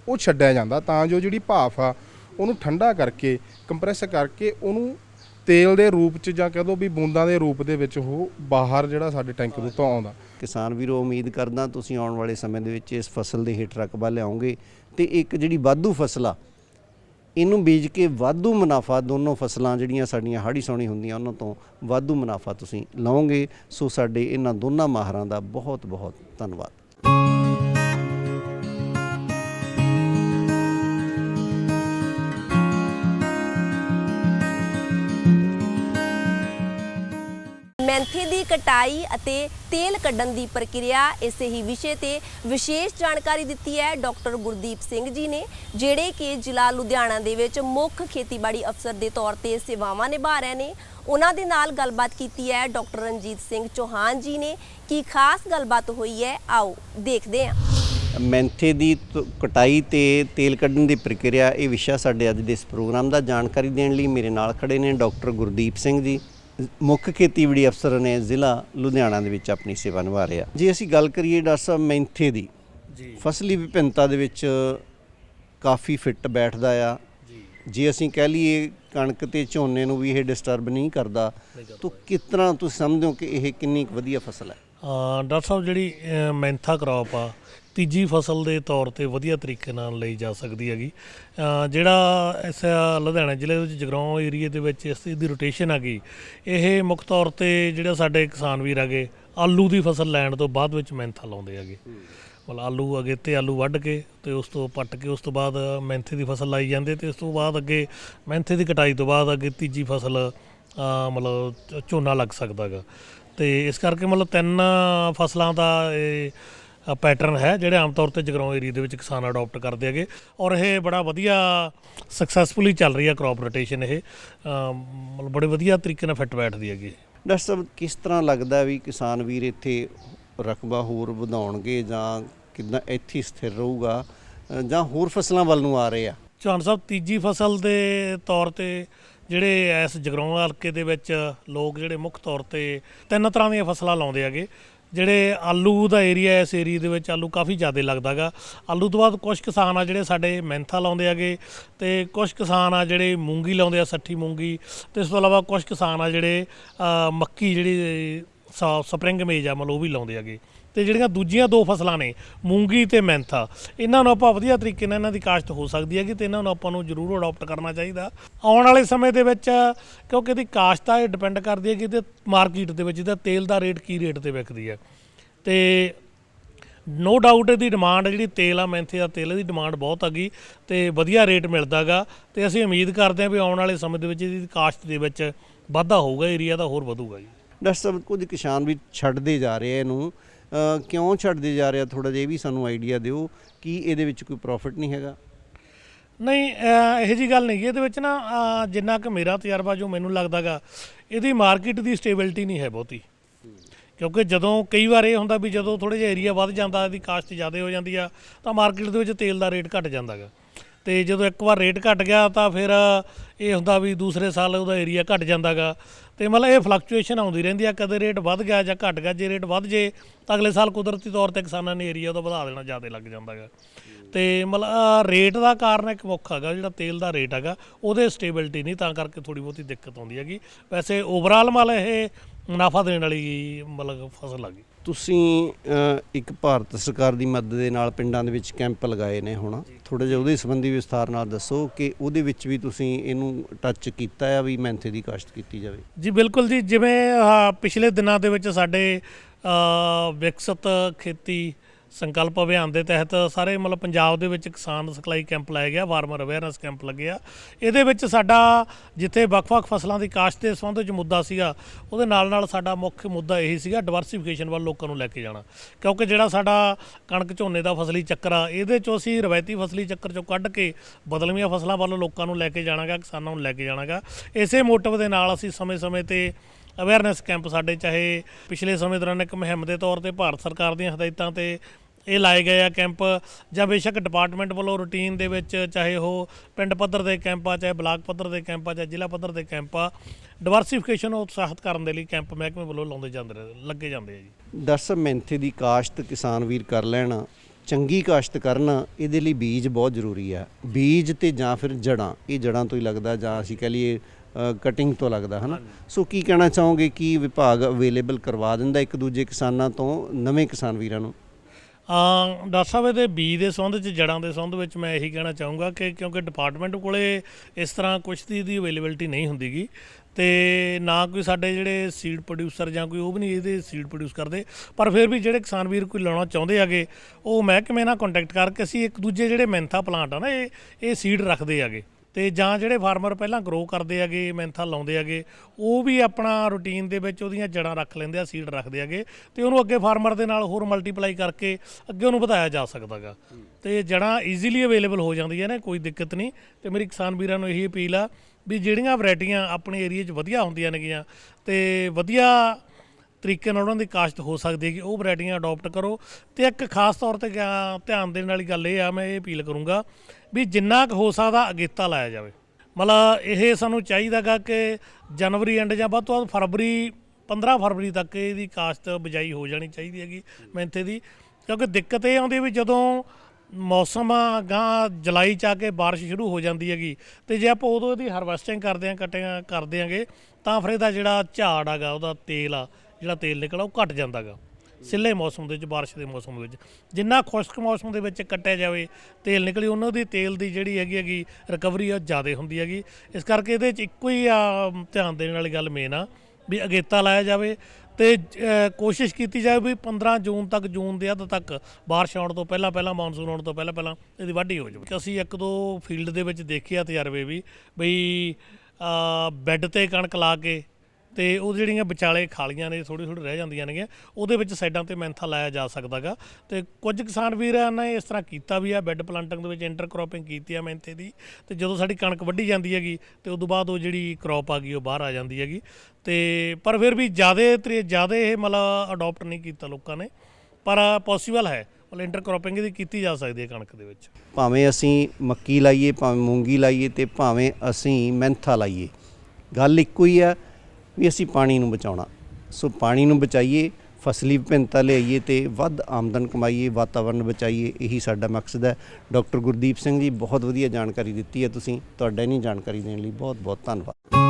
ਉਹ ਛੱਡਿਆ ਜਾਂਦਾ ਤਾਂ ਜੋ ਜਿਹੜੀ ਭਾਫ ਆ, ਉਹਨੂੰ ਠੰਡਾ ਕਰਕੇ ਕੰਪਰੈਸ ਕਰਕੇ ਉਹਨੂੰ ਤੇਲ ਦੇ ਰੂਪ ਚ ਜਾਂ ਕਹ ਦੋ ਵੀ ਬੂੰਦਾਂ ਦੇ ਰੂਪ ਦੇ ਵਿੱਚ ਉਹ ਬਾਹਰ ਜਿਹੜਾ ਸਾਡੇ ਟੈਂਕ ਦੇ ਤੋਂ ਆਉਂਦਾ। ਕਿਸਾਨ ਵੀਰੋ, ਉਮੀਦ ਕਰਦਾ ਤੁਸੀਂ ਆਉਣ ਵਾਲੇ ਸਮੇਂ ਦੇ ਵਿੱਚ ਇਸ ਫਸਲ ਦੇ ਹੇਠ ਰਕਬਾ ਲਿਆਓਗੇ ਤੇ ਇੱਕ ਜਿਹੜੀ ਵਾਧੂ ਫਸਲ ਆ ਇਹਨੂੰ ਬੀਜ ਕੇ ਵਾਧੂ ਮੁਨਾਫਾ ਦੋਨੋਂ ਫਸਲਾਂ ਜਿਹੜੀਆਂ ਸਾਡੀਆਂ ਹਾੜੀ ਸੌਣੀ ਹੁੰਦੀਆਂ ਉਹਨਾਂ ਤੋਂ ਵਾਧੂ ਮੁਨਾਫਾ ਤੁਸੀਂ ਲਓਗੇ। ਸੋ ਸਾਡੇ ਇਹਨਾਂ ਦੋਨਾਂ ਮਾਹਰਾਂ ਦਾ ਬਹੁਤ ਬਹੁਤ ਧੰਨਵਾਦ। ਦੀ ਕਟਾਈ ਅਤੇ ਤੇਲ ਕੱਢਣ ਦੀ ਪ੍ਰਕਿਰਿਆ ਇਸੇ ਹੀ ਵਿਸ਼ੇ ਤੇ ਵਿਸ਼ੇਸ਼ ਜਾਣਕਾਰੀ ਦਿੱਤੀ ਹੈ ਡਾਕਟਰ ਗੁਰਦੀਪ ਸਿੰਘ ਜੀ ਨੇ, ਜਿਹੜੇ ਕਿ ਜ਼ਿਲ੍ਹਾ ਲੁਧਿਆਣਾ ਦੇ ਵਿੱਚ ਮੁੱਖ ਖੇਤੀਬਾੜੀ ਅਫਸਰ ਦੇ ਤੌਰ ਤੇ ਸੇਵਾਵਾਂ ਨਿਭਾ ਰਹੇ ਨੇ। ਉਹਨਾਂ ਦੇ ਨਾਲ ਗੱਲਬਾਤ ਕੀਤੀ ਹੈ ਡਾਕਟਰ ਰਣਜੀਤ ਸਿੰਘ ਚੌਹਾਨ ਜੀ ਨੇ। ਕੀ ਖਾਸ ਗੱਲਬਾਤ ਹੋਈ ਹੈ? ਆਓ ਦੇਖਦੇ ਹਾਂ। ਮੈਂਥੇ ਦੀ ਕਟਾਈ ਤੇ ਤੇਲ ਕੱਢਣ ਦੀ ਪ੍ਰਕਿਰਿਆ ਇਹ ਵਿਸ਼ਾ ਸਾਡੇ ਅੱਜ ਦੇ ਇਸ ਪ੍ਰੋਗਰਾਮ ਦਾ ਜਾਣਕਾਰੀ ਦੇਣ ਲਈ ਮੇਰੇ ਨਾਲ ਖੜੇ ਨੇ ਡਾਕਟਰ ਗੁਰਦੀਪ ਸਿੰਘ ਜੀ। ਮੁੱਖ ਖੇਤੀਬਾੜੀ ਅਫਸਰ ਨੇ ਜ਼ਿਲ੍ਹਾ ਲੁਧਿਆਣਾ ਦੇ ਵਿੱਚ ਆਪਣੀ ਸੇਵਾ ਨਿਭਾ ਰਹੇ। ਜੇ ਅਸੀਂ ਗੱਲ ਕਰੀਏ ਡਾਕਟਰ ਸਾਹਿਬ ਮੈਂਥੇ ਦੀ ਜੀ। ਫਸਲੀ ਵਿਭਿੰਨਤਾ ਦੇ ਵਿੱਚ ਕਾਫੀ ਫਿੱਟ ਬੈਠਦਾ ਆ। ਜੇ। ਅਸੀਂ ਕਹਿ ਲਈਏ ਕਣਕ ਤੇ ਝੋਨੇ ਨੂੰ ਵੀ ਇਹ ਡਿਸਟਰਬ ਨਹੀਂ ਕਰਦਾ ਤਾਂ ਕਿਸ ਤਰ੍ਹਾਂ ਤੁਸੀਂ ਸਮਝਦੇ ਹੋ ਕਿ ਇਹ ਕਿੰਨੀ ਵਧੀਆ ਫਸਲ ਹੈ? ਡਾਕਟਰ ਸਾਹਿਬ ਜਿਹੜੀ ਮੈਂਥਾ ਕ੍ਰੌਪ ਆ ਤੀਜੀ ਫਸਲ ਦੇ ਤੌਰ ਤੇ ਵਧੀਆ ਤਰੀਕੇ ਨਾਲ ਲਈ ਜਾ ਸਕਦੀ ਹੈਗੀ। ਜਿਹੜਾ ਇਸ ਲੁਧਿਆਣਾ ਜ਼ਿਲ੍ਹੇ ਦੇ ਵਿੱਚ ਜਗਰਾਉਂ ਏਰੀਏ ਦੇ ਵਿੱਚ ਇਸ ਦੀ ਰੋਟੇਸ਼ਨ ਹੈਗੀ, ਇਹ ਮੁੱਖ ਤੌਰ ਤੇ ਜਿਹੜਾ ਸਾਡੇ ਕਿਸਾਨ ਵੀਰ ਹੈਗੇ, ਆਲੂ ਦੀ ਫਸਲ ਲੈਣ ਤੋਂ ਬਾਅਦ ਵਿੱਚ ਮੈਂਥਾ ਲਾਉਂਦੇ ਹੈਗੇ। ਮਤਲਬ ਆਲੂ ਅਗੇ ਤੇ ਆਲੂ ਵੱਢ ਕੇ ਤੇ ਉਸ ਤੋਂ ਪੱਟ ਕੇ ਉਸ ਤੋਂ ਬਾਅਦ ਮੈਂਥੇ ਦੀ ਫਸਲ ਲਾਈ ਜਾਂਦੇ ਤੇ ਉਸ ਤੋਂ ਬਾਅਦ ਅੱਗੇ ਮੈਂਥੇ ਦੀ ਕਟਾਈ ਤੋਂ ਬਾਅਦ ਅੱਗੇ ਤੀਜੀ ਫਸਲ ਮਤਲਬ ਝੋਨਾ ਲੱਗ ਸਕਦਾਗਾ ਤੇ ਇਸ ਕਰਕੇ ਮਤਲਬ ਤਿੰਨ ਫਸਲਾਂ ਦਾ ਇਹ ਪੈਟਰਨ ਹੈ ਜਿਹੜੇ ਆਮ ਤੌਰ ਤੇ ਜਗਰਾਉਂ ਏਰੀਆ ਦੇ ਵਿੱਚ ਕਿਸਾਨ ਅਡਾਪਟ ਕਰਦੇ ਹੈਗੇ। ਔਰ ਇਹ ਬੜਾ ਵਧੀਆ ਸਕਸੈਸਫੁਲੀ ਚੱਲ ਰਹੀ ਹੈ ਕ੍ਰੌਪ ਰੋਟੇਸ਼ਨ ਇਹ। ਮਤਲਬ ਬੜੇ ਵਧੀਆ ਤਰੀਕੇ ਨਾਲ ਫਿੱਟ ਬੈਠਦੀ ਹੈਗੀ ਡਾਕਟਰ ਸਾਹਿਬ ਕਿਸ ਤਰ੍ਹਾਂ ਲੱਗਦਾ ਵੀ ਕਿਸਾਨ ਵੀਰ ਇੱਥੇ ਰਕਬਾ ਹੋਰ ਵਧਾਉਣਗੇ ਜਾਂ ਕਿੱਦਾਂ ਇੱਥੇ ਸਥਿਰ ਰਹੂਗਾ ਜਾਂ ਹੋਰ ਫਸਲਾਂ ਵੱਲ ਨੂੰ ਆ ਰਹੇ ਆ? ਚੌਹਾਨ ਸਾਹਿਬ ਤੀਜੀ ਫਸਲ ਦੇ ਤੌਰ ਤੇ ਜਿਹੜੇ ਇਸ ਜਗਰਾਉਂ ਹਲਕੇ ਦੇ ਵਿੱਚ ਲੋਕ ਜਿਹੜੇ ਮੁੱਖ ਤੌਰ ਤੇ ਤਿੰਨ ਤਰ੍ਹਾਂ ਦੀਆਂ ਫਸਲਾਂ ਲਾਉਂਦੇ ਹੈਗੇ। ਜਿਹੜੇ ਆਲੂ ਦਾ ਏਰੀਆ ਇਸ ਏਰੀਆ ਦੇ ਵਿੱਚ ਆਲੂ ਕਾਫੀ ਜ਼ਿਆਦਾ ਲੱਗਦਾਗਾ। ਆਲੂ ਤੋਂ ਬਾਅਦ ਕੁਝ ਕਿਸਾਨ ਆ ਜਿਹੜੇ ਸਾਡੇ ਮੈਂਥਾ ਲਾਉਂਦੇ ਹੈਗੇ ਤੇ ਕੁਝ ਕਿਸਾਨ ਆ ਜਿਹੜੇ ਮੂੰਗੀ ਲਾਉਂਦੇ ਆ, ਸੱਠੀ ਮੂੰਗੀ ਤੇ ਇਸ ਤੋਂ ਇਲਾਵਾ ਕੁਝ ਕਿਸਾਨ ਆ ਜਿਹੜੇ ਮੱਕੀ ਜਿਹੜੀ ਸ- ਸਪਰਿੰਗ ਮੇਜ ਆ, ਮਤਲਬ ਉਹ ਵੀ ਲਾਉਂਦੇ ਹੈਗੇ ਤੇ ਜਿਹੜੀਆਂ ਦੂਜੀਆਂ ਦੋ ਫਸਲਾਂ ਨੇ, ਮੂੰਗੀ ਤੇ ਮੈਂਥਾ, ਇਹਨਾਂ ਨੂੰ ਆਪਾਂ ਵਧੀਆ ਤਰੀਕੇ ਨਾਲ ਇਹਨਾਂ ਦੀ ਕਾਸ਼ਤ ਹੋ ਸਕਦੀ ਹੈਗੀ ਕਿ ਤੇ ਇਹਨਾਂ ਨੂੰ ਆਪਾਂ ਨੂੰ ਜ਼ਰੂਰ ਅਡਾਪਟ ਕਰਨਾ ਚਾਹੀਦਾ। ਆਉਣ ਵਾਲੇ ਸਮੇਂ ਦੇ ਵਿੱਚ ਕਿਉਂਕਿ ਇਹਦੀ ਕਾਸ਼ਤ ਆ, ਇਹ ਡਿਪੈਂਡ ਕਰਦੀ ਹੈ ਕਿ ਇਹਦੇ ਮਾਰਕੀਟ ਦੇ ਵਿੱਚ ਇਹਦਾ ਤੇਲ ਦਾ ਰੇਟ ਕੀ ਰੇਟ ਤੇ ਵਿਕਦੀ ਹੈ। ਤੇ ਨੋ ਡਾਊਟ ਇਹਦੀ ਡਿਮਾਂਡ ਜਿਹੜੀ ਤੇਲ ਆ, ਮੈਂਥੇ ਦਾ ਤੇਲ ਦੀ ਡਿਮਾਂਡ ਬਹੁਤ ਹੈਗੀ ਤੇ ਵਧੀਆ ਰੇਟ ਮਿਲਦਾਗਾ ਤੇ ਅਸੀਂ ਉਮੀਦ ਕਰਦੇ ਹਾਂ ਵੀ ਆਉਣ ਵਾਲੇ ਸਮੇਂ ਦੇ ਵਿੱਚ ਇਹਦੀ ਕਾਸ਼ਤ ਦੇ ਵਿੱਚ ਵਾਧਾ ਹੋਊਗਾ ਏਰੀਆ ਦਾ ਹੋਰ ਵਧੂਗਾ ਜੀ। ਡਾਕਟਰ ਸਾਹਿਬ ਕੁਝ ਕਿਸਾਨ ਵੀ ਛੱਡਦੇ ਜਾ ਰਹੇ ਇਹਨੂੰ ਕਿਉਂ ਛੱਡਦੇ ਜਾ ਰਿਹਾ? ਆ ਥੋੜਾ ਜਿਹਾ ਇਹ ਵੀ ਸਾਨੂੰ ਆਈਡੀਆ ਦਿਓ ਕਿ ਇਹਦੇ ਵਿੱਚ ਕੋਈ ਪ੍ਰੋਫਿਟ ਨਹੀਂ ਹੈਗਾ। ਨਹੀਂ ਇਹੋ ਜੀ ਗੱਲ ਨਹੀਂ ਗੀ। ਇਹਦੇ ਵਿੱਚ ਨਾ ਜਿੰਨਾ ਕਿ ਮੇਰਾ ਤਜਰਬਾ ਜੋ ਮੈਨੂੰ ਲੱਗਦਾਗਾ, ਇਹਦੀ ਮਾਰਕੀਟ ਦੀ ਸਟੇਬਿਲਿਟੀ ਨਹੀਂ ਹੈ ਬਹੁਤੀ। ਕਿਉਂਕਿ ਜਦੋਂ ਕਈ ਵਾਰ ਇਹ ਹੁੰਦਾ ਵੀ ਜਦੋਂ ਥੋੜਾ ਜਿਹਾ ਏਰੀਆ ਵੱਧ ਜਾਂਦਾ, ਇਹਦੀ ਕਾਸਟ ਜ਼ਿਆਦਾ ਹੋ ਜਾਂਦੀ ਆ, ਤਾਂ ਮਾਰਕੀਟ ਦੇ ਵਿੱਚ ਤੇਲ ਦਾ ਰੇਟ ਘਟ ਜਾਂਦਾਗਾ। ਤੇ ਜਦੋਂ ਇੱਕ ਵਾਰ ਰੇਟ ਘਟ ਗਿਆ ਤਾਂ ਫਿਰ ਇਹ ਹੁੰਦਾ ਵੀ ਦੂਸਰੇ ਸਾਲ ਉਹਦਾ ਏਰੀਆ ਘਟ ਜਾਂਦਾਗਾ। ਤੇ ਮਤਲਬ ਇਹ ਫਲਕਚੁਏਸ਼ਨ ਆਉਂਦੀ ਰਹਿੰਦੀ ਆ, ਕਦੇ ਰੇਟ ਵੱਧ ਗਿਆ ਜਾਂ ਘਟ ਗਿਆ, ਜੇ ਰੇਟ ਵੱਧ ਜੇ ਤਾਂ ਅਗਲੇ ਸਾਲ ਕੁਦਰਤੀ ਤੌਰ ਤੇ ਕਿਸਾਨਾਂ ਨੇ ਏਰੀਆ ਉਹਦਾ ਵਧਾ ਦੇਣਾ ਜ਼ਿਆਦਾ ਲੱਗ ਜਾਂਦਾਗਾ। ਤੇ ਮਤਲਬ ਰੇਟ ਦਾ ਕਾਰਨ ਇੱਕ ਮੁੱਖ ਹੈਗਾ, ਜਿਹੜਾ ਤੇਲ ਦਾ ਰੇਟ ਹੈਗਾ, ਉਹਦੇ ਸਟੇਬਿਲਟੀ ਨਹੀਂ, ਤਾਂ ਕਰਕੇ ਥੋੜੀ ਬਹੁਤੀ ਦਿੱਕਤ ਆਉਂਦੀ ਹੈਗੀ। ਵੈਸੇ ਓਵਰਆਲ ਮਤਲਬ ਇਹ ਮੁਨਾਫਾ ਦੇਣ ਵਾਲੀ ਮਤਲਬ ਫਸਲ ਹੈਗੀ। ਤੁਸੀਂ ਇੱਕ ਭਾਰਤ ਸਰਕਾਰ ਦੀ ਮਦਦ ਦੇ ਨਾਲ ਪਿੰਡਾਂ ਦੇ ਵਿੱਚ ਕੈਂਪ ਲਗਾਏ ਨੇ ਹੁਣ। ਥੋੜਾ ਜਿਹਾ ਉਹਦੇ ਸੰਬੰਧੀ ਵਿਸਥਾਰ ਨਾਲ ਦੱਸੋ ਕਿ ਉਹਦੇ ਵਿੱਚ ਵੀ ਤੁਸੀਂ ਇਹਨੂੰ ਟੱਚ ਕੀਤਾ ਆ ਵੀ ਮੈਂਥੇ ਦੀ ਕਾਸ਼ਤ ਕੀਤੀ ਜਾਵੇ। ਜੀ ਬਿਲਕੁਲ ਜੀ। ਜਿਵੇਂ ਪਿਛਲੇ ਦਿਨਾਂ ਦੇ ਵਿੱਚ ਸਾਡੇ ਵਿਕਸਿਤ ਖੇਤੀ ਸੰਕਲਪ ਅਭਿਆਨ ਦੇ ਤਹਿਤ ਸਾਰੇ ਮਤਲਬ ਪੰਜਾਬ ਦੇ ਵਿੱਚ ਕਿਸਾਨ ਸਿਖਲਾਈ ਕੈਂਪ ਲਾਇਆ ਗਿਆ ਫਾਰਮਰ ਅਵੇਅਰਨੈਸ ਕੈਂਪ ਲੱਗਿਆ ਇਹਦੇ ਵਿੱਚ ਸਾਡਾ ਜਿੱਥੇ ਵੱਖ-ਵੱਖ ਫਸਲਾਂ ਦੀ ਕਾਸ਼ਤ ਦੇ ਸੰਬੰਧ ਵਿੱਚ ਮੁੱਦਾ ਸੀਗਾ, ਉਹਦੇ ਨਾਲ ਨਾਲ ਸਾਡਾ ਮੁੱਖ ਮੁੱਦਾ ਇਹੀ ਸੀਗਾ ਡਿਵਰਸਿਫਿਕੇਸ਼ਨ ਵੱਲ ਲੋਕਾਂ ਨੂੰ ਲੈ ਕੇ ਜਾਣਾ। ਕਿਉਂਕਿ ਜਿਹੜਾ ਸਾਡਾ ਕਣਕ ਝੋਨੇ ਦਾ ਫਸਲੀ ਚੱਕਰ ਆ, ਇਹਦੇ ਚੋਂ ਅਸੀਂ ਰਵਾਇਤੀ ਫਸਲੀ ਚੱਕਰ ਚੋਂ ਕੱਢ ਕੇ ਬਦਲਵੀਆਂ ਫਸਲਾਂ ਵੱਲ ਲੋਕਾਂ ਨੂੰ ਲੈ ਕੇ ਜਾਣਾਗਾ, ਕਿਸਾਨਾਂ ਨੂੰ ਲੈ ਕੇ ਜਾਣਾਗਾ। ਇਸੇ ਮੋਟਿਵ ਦੇ ਨਾਲ ਅਸੀਂ ਸਮੇਂ-ਸਮੇਂ ਤੇ ਅਵੇਅਰਨੈਸ ਕੈਂਪ ਸਾਡੇ, ਚਾਹੇ ਪਿਛਲੇ ਸਮੇਂ ਦੌਰਾਨ ਇੱਕ ਮੁਹਿੰਮ ਦੇ ਤੌਰ ਤੇ ਭਾਰਤ ਸਰਕਾਰ ਦੀਆਂ ਹਦਾਇਤਾਂ ਤੇ ਇਹ ਲਾਏ ਗਏ ਆ ਕੈਂਪ ਜਾਂ ਬੇਸ਼ੱਕ ਡਿਪਾਰਟਮੈਂਟ ਵੱਲੋਂ ਰੂਟੀਨ ਦੇ ਵਿੱਚ ਚਾਹੇ ਉਹ ਪਿੰਡ ਪੱਧਰ ਦੇ ਕੈਂਪ ਆ ਚਾਹੇ ਬਲਾਕ ਪੱਧਰ ਦੇ ਕੈਂਪ ਆ ਚਾਹੇ ਜ਼ਿਲ੍ਹਾ ਪੱਧਰ ਦੇ ਕੈਂਪ ਆ ਡਿਵਰਸਿਫਿਕੇਸ਼ਨ ਨੂੰ ਉਤਸ਼ਾਹਿਤ ਕਰਨ ਦੇ ਲਈ ਕੈਂਪ ਮਹਿਕਮੇ ਵੱਲੋਂ ਲਾਉਂਦੇ ਜਾਂਦੇ ਲੱਗੇ ਜਾਂਦੇ ਆ ਜੀ। ਦਸ ਮੈਂਥੇ ਦੀ ਕਾਸ਼ਤ ਕਿਸਾਨ ਵੀਰ ਕਰ ਲੈਣ ਚੰਗੀ ਕਾਸ਼ਤ ਕਰਨ ਇਹਦੇ ਲਈ ਬੀਜ ਬਹੁਤ ਜ਼ਰੂਰੀ ਆ। ਬੀਜ ਤੇ ਜਾਂ ਫਿਰ ਜੜਾਂ ਇਹ ਜੜਾਂ ਤੋਂ ਹੀ ਲੱਗਦਾ ਜਾਂ ਅਸੀਂ ਕਹ ਲਈਏ ਕਟਿੰਗ ਤੋਂ ਲੱਗਦਾ ਹਨਾ? ਸੋ ਕੀ ਕਹਿਣਾ ਚਾਹੋਗੇ ਕਿ ਵਿਭਾਗ ਅਵੇਲੇਬਲ ਕਰਵਾ ਦਿੰਦਾ ਇੱਕ ਦੂਜੇ ਕਿਸਾਨਾਂ ਤੋਂ ਨਵੇਂ ਕਿਸਾਨ ਵੀਰਾਂ ਨੂੰ? ਆ ਡਾਕਟਰ ਸਾਹਿਬ, ਇਹਦੇ ਬੀਜ ਦੇ ਸੰਬੰਧ 'ਚ, ਜੜਾਂ ਦੇ ਸੰਬੰਧ ਵਿੱਚ ਮੈਂ ਇਹੀ ਕਹਿਣਾ ਚਾਹੂੰਗਾ ਕਿ ਕਿਉਂਕਿ ਡਿਪਾਰਟਮੈਂਟ ਕੋਲੇ ਇਸ ਤਰ੍ਹਾਂ ਕੁਛ ਦੀ ਦੀ ਅਵੇਲੇਬਿਲਟੀ ਨਹੀਂ ਹੁੰਦੀਗੀ ਤੇ ਨਾ ਕੋਈ ਸਾਡੇ ਜਿਹੜੇ ਸੀਡ ਪ੍ਰੋਡਿਊਸਰ ਜਾਂ ਕੋਈ ਉਹ ਵੀ ਨਹੀਂ ਇਹਦੇ ਸੀਡ ਪ੍ਰੋਡਿਊਸ ਕਰਦੇ, ਪਰ ਫਿਰ ਵੀ ਜਿਹੜੇ ਕਿਸਾਨ ਵੀਰ ਕੋਈ ਲਾਉਣਾ ਚਾਹੁੰਦੇ ਆਗੇ ਉਹ ਮਹਿਕਮੇ ਨਾਲ ਕੰਟੈਕਟ ਕਰਕੇ ਅਸੀਂ ਇੱਕ ਦੂਜੇ ਜਿਹੜੇ ਮੈਂਥਾ ਪਲਾਂਟ ਆ ਨਾ, ਇਹ ਇਹ ਸੀਡ ਰੱਖਦੇ ਆਗੇ ਤੇ ਜਾਂ ਜਿਹੜੇ ਫਾਰਮਰ ਪਹਿਲਾਂ ਗਰੋ ਕਰਦੇ ਹੈਗੇ, ਮੈਂਥਾ ਲਾਉਂਦੇ ਹੈਗੇ, ਉਹ ਵੀ ਆਪਣਾ ਰੂਟੀਨ ਦੇ ਵਿੱਚ ਉਹਦੀਆਂ ਜੜਾਂ ਰੱਖ ਲੈਂਦੇ ਆ ਸੀਡ ਰੱਖਦੇ ਹੈਗੇ ਤੇ ਉਹਨੂੰ ਅੱਗੇ ਫਾਰਮਰ ਦੇ ਨਾਲ ਹੋਰ ਮਲਟੀਪਲਾਈ ਕਰਕੇ ਅੱਗੇ ਉਹਨੂੰ ਵਧਾਇਆ ਜਾ ਸਕਦਾਗਾ ਤੇ ਜੜਾਂ ਈਜ਼ੀਲੀ ਅਵੇਲੇਬਲ ਹੋ ਜਾਂਦੀਆਂ ਨੇ, ਕੋਈ ਦਿੱਕਤ ਨਹੀਂ। ਤੇ ਮੇਰੀ ਕਿਸਾਨ ਵੀਰਾਂ ਨੂੰ ਇਹੀ ਅਪੀਲ ਆ ਵੀ ਜਿਹੜੀਆਂ ਵੈਰਾਈਟੀਆਂ ਆਪਣੇ ਏਰੀਆ 'ਚ ਵਧੀਆ ਹੁੰਦੀਆਂ ਨੇਗੀਆਂ ਤੇ ਵਧੀਆ ਤਰੀਕੇ ਨਾਲ ਉਹਨਾਂ ਦੀ ਕਾਸ਼ਤ ਹੋ ਸਕਦੀ ਹੈ ਕਿ ਉਹ ਵੈਰਾਈਟੀਆਂ ਅਡਾਪਟ ਕਰੋ। ਤੇ ਇੱਕ ਖਾਸ ਤੌਰ ਤੇ ਗਿਆ- ਧਿਆਨ ਦੇਣ ਵਾਲੀ ਗੱਲ ਇਹ ਆ, ਮੈਂ ਇਹ ਅਪੀਲ ਕਰੂੰਗਾ ਵੀ ਜਿੰਨਾ ਕੁ ਹੋ ਸਕਦਾ ਅਗੇਤਾ ਲਾਇਆ ਜਾਵੇ। ਮਤਲਬ ਇਹ ਸਾਨੂੰ ਚਾਹੀਦਾਗਾ ਕਿ ਜਨਵਰੀ ਐਂਡ ਜਾਂ ਵੱਧ ਤੋਂ ਵੱਧ ਫਰਵਰੀ 15 ਫਰਵਰੀ ਤੱਕ ਇਹਦੀ ਕਾਸ਼ਤ ਬਿਜਾਈ ਹੋ ਜਾਣੀ ਚਾਹੀਦੀ ਹੈਗੀ ਮੈਂਥੇ ਦੀ ਕਿਉਂਕਿ ਦਿੱਕਤ ਇਹ ਆਉਂਦੀ ਵੀ ਜਦੋਂ ਮੌਸਮ ਗਾਂ ਜੁਲਾਈ ਚ ਆ ਕੇ ਬਾਰਿਸ਼ ਸ਼ੁਰੂ ਹੋ ਜਾਂਦੀ ਹੈਗੀ, ਤੇ ਜੇ ਆਪਾਂ ਉਦੋਂ ਇਹਦੀ ਹਾਰਵੈਸਟਿੰਗ ਕਰਦੇ ਆਂ ਕਟਿੰਗ ਕਰਦੇ ਆਂਗੇ ਤਾਂ ਫਿਰ ਇਹਦਾ ਜਿਹੜਾ ਝਾੜ ਹੈਗਾ, ਉਹਦਾ ਤੇਲ ਆ ਜਿਹੜਾ ਤੇਲ ਨਿਕਲਦਾ ਉਹ ਘਟ ਜਾਂਦਾਗਾ। ਸਿੱਲੇ ਮੌਸਮ ਦੇ ਵਿੱਚ, ਬਾਰਿਸ਼ ਦੇ ਮੌਸਮ ਦੇ ਵਿੱਚ। ਜਿੰਨਾ ਖੁਸ਼ਕ ਮੌਸਮ ਦੇ ਵਿੱਚ ਕੱਟਿਆ ਜਾਵੇ, ਤੇਲ ਨਿਕਲੀ, ਉਹਨਾਂ ਦੀ ਤੇਲ ਦੀ ਜਿਹੜੀ ਹੈਗੀ ਹੈਗੀ ਰਿਕਵਰੀ ਆ ਜ਼ਿਆਦਾ ਹੁੰਦੀ ਹੈਗੀ। ਇਸ ਕਰਕੇ ਇਹਦੇ 'ਚ ਇੱਕੋ ਹੀ ਆ, ਧਿਆਨ ਦੇਣ ਵਾਲੀ ਗੱਲ ਮੇਨ ਆ, ਵੀ ਅਗੇਤਾ ਲਾਇਆ ਜਾਵੇ ਤੇ ਕੋਸ਼ਿਸ਼ ਕੀਤੀ ਜਾਵੇ ਵੀ 15 ਜੂਨ ਤੱਕ, ਜੂਨ ਦੇ ਅੱਧ ਤੱਕ ਬਾਰਿਸ਼ ਆਉਣ ਤੋਂ ਪਹਿਲਾਂ ਪਹਿਲਾਂ ਮੌਨਸੂਨ ਆਉਣ ਤੋਂ ਪਹਿਲਾਂ ਪਹਿਲਾਂ ਇਹਦੀ ਵਾਢੀ ਹੋ ਜਾਵੇ। ਅਸੀਂ ਇੱਕ ਦੋ ਫੀਲਡ ਦੇ ਵਿੱਚ ਦੇਖਿਆ ਤਜਰਬੇ ਵੀ, ਬਈ ਬੈੱਡ ਤੇ ਕਣਕ ਲਾ ਕੇ ਤੇ ਉਹ ਜਿਹੜੀਆਂ ਵਿਚਾਲੇ ਖਾਲੀਆਂ ਨੇ ਥੋੜੀ ਥੋੜੀ ਰਹਿ ਜਾਂਦੀਆਂ ਨੇਗੀਆਂ, ਉਹਦੇ ਵਿੱਚ ਸਾਈਡਾਂ ਤੇ ਮੈਂਥਾ ਲਾਇਆ ਜਾ ਸਕਦਾਗਾ। ਤੇ ਕੁਝ ਕਿਸਾਨ ਵੀਰਾਂ ਨੇ ਇਸ ਤਰ੍ਹਾਂ ਕੀਤਾ ਵੀ ਆ, ਬੈੱਡ ਪਲਾਂਟਿੰਗ ਦੇ ਵਿੱਚ ਇੰਟਰ ਕ੍ਰੋਪਿੰਗ ਕੀਤੀ ਆ ਮੈਂਥੇ ਦੀ। ਤੇ ਜਦੋਂ ਸਾਡੀ ਕਣਕ ਵੱਢੀ ਜਾਂਦੀ ਹੈਗੀ, ਤੇ ਤੋਂ ਬਾਅਦ ਉਹ ਜਿਹੜੀ ਕ੍ਰੌਪ ਆ ਗਈ, ਉਹ ਬਾਹਰ ਆ ਜਾਂਦੀ ਹੈਗੀ। ਤੇ ਪਰ ਫਿਰ ਵੀ ਜ਼ਿਆਦਾ ਤਰੀ, ਜ਼ਿਆਦਾ ਇਹ ਮਤਲਬ ਅਡਾਪਟ ਨਹੀਂ ਕੀਤਾ ਲੋਕਾਂ ਨੇ। ਪਰ ਪੋਸੀਬਲ ਹੈ, ਮਤਲਬ ਇੰਟਰ ਕ੍ਰੋਪਿੰਗ ਦੀ ਕੀਤੀ ਜਾ ਸਕਦੀ ਹੈ ਕਣਕ ਦੇ ਵਿੱਚ। ਭਾਵੇਂ ਅਸੀਂ ਮੱਕੀ ਲਾਈਏ, ਭਾਵੇਂ ਮੂੰਗੀ ਲਾਈਏ ਤੇ ਭਾਵੇਂ ਅਸੀਂ ਮੈਂਥਾ ਲਾਈਏ। ਗੱਲ ਇੱਕੋ ਹੀ ਆ ਵੀ ਅਸੀਂ ਪਾਣੀ ਨੂੰ ਬਚਾਉਣਾ। ਸੋ ਪਾਣੀ ਨੂੰ ਬਚਾਈਏ, ਫਸਲੀ ਵਿਭਿੰਨਤਾ ਲਿਆਈਏ ਤੇ ਵੱਧ ਆਮਦਨ ਕਮਾਈਏ, ਵਾਤਾਵਰਨ ਬਚਾਈਏ, ਇਹੀ ਸਾਡਾ ਮਕਸਦ ਹੈ। ਡਾਕਟਰ ਗੁਰਦੀਪ ਸਿੰਘ ਜੀ, ਬਹੁਤ ਵਧੀਆ ਜਾਣਕਾਰੀ ਦਿੱਤੀ ਹੈ ਤੁਸੀਂ। ਤੁਹਾਡਾ ਇਨੀ ਜਾਣਕਾਰੀ ਦੇਣ ਲਈ ਬਹੁਤ ਬਹੁਤ ਧੰਨਵਾਦ।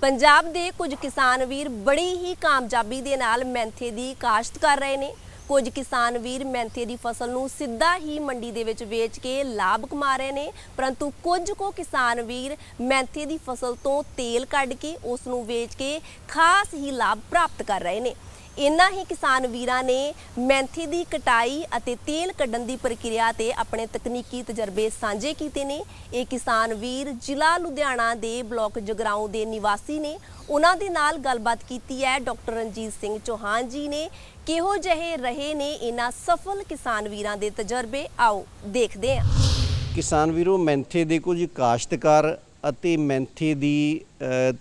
ਪੰਜਾਬ ਦੇ ਕੁਝ ਕਿਸਾਨ ਵੀਰ ਬੜੀ ਹੀ ਕਾਮਯਾਬੀ ਦੇ ਨਾਲ ਮੈਂਥੇ ਦੀ ਕਾਸ਼ਤ ਕਰ ਰਹੇ ਨੇ। ਕੁਝ ਕਿਸਾਨ ਵੀਰ ਮੈਂਥੇ ਦੀ ਫਸਲ ਨੂੰ ਸਿੱਧਾ ਹੀ ਮੰਡੀ ਦੇ ਵਿੱਚ ਵੇਚ ਕੇ ਲਾਭ ਕਮਾ ਰਹੇ ਨੇ, ਪਰੰਤੂ ਕੁਝ ਕੋ ਕਿਸਾਨ ਵੀਰ ਮੈਂਥੇ ਦੀ ਫਸਲ ਤੋਂ ਤੇਲ ਕੱਢ ਕੇ ਉਸ ਨੂੰ ਵੇਚ ਕੇ ਖਾਸ ਹੀ ਲਾਭ ਪ੍ਰਾਪਤ ਕਰ ਰਹੇ ਨੇ। ਇਨ੍ਹਾਂ ਹੀ ਕਿਸਾਨ ਵੀਰਾਂ ਨੇ ਮੈਂਥੀ ਦੀ ਕਟਾਈ ਅਤੇ ਤੇਲ ਕੱਢਣ ਦੀ ਪ੍ਰਕਿਰਿਆ ਤੇ ਆਪਣੇ ਤਕਨੀਕੀ ਤਜਰਬੇ ਸਾਂਝੇ ਕੀਤੇ ਨੇ। ਇਹ ਕਿਸਾਨ ਵੀਰ ਜ਼ਿਲ੍ਹਾ ਲੁਧਿਆਣਾ ਦੇ ਬਲਾਕ ਜਗਰਾਉਂ ਦੇ ਨਿਵਾਸੀ ਨੇ। ਉਹਨਾਂ ਦੇ ਨਾਲ ਗੱਲਬਾਤ ਕੀਤੀ ਹੈ ਡਾਕਟਰ ਰਣਜੀਤ ਸਿੰਘ ਚੌਹਾਨ ਜੀ ਨੇ। ਕਿਹੋ ਜਿਹੇ ਰਹੇ ਨੇ ਇਹਨਾਂ ਸਫਲ ਕਿਸਾਨ ਵੀਰਾਂ ਦੇ ਤਜਰਬੇ? ਆਓ ਦੇਖਦੇ ਹਾਂ। ਕਿਸਾਨ ਵੀਰੋ ਮੈਂਥੇ ਦੇ ਕੁਝ ਕਾਸ਼ਤਕਾਰ ਅਤੇ ਮੈਂਥੇ ਦੀ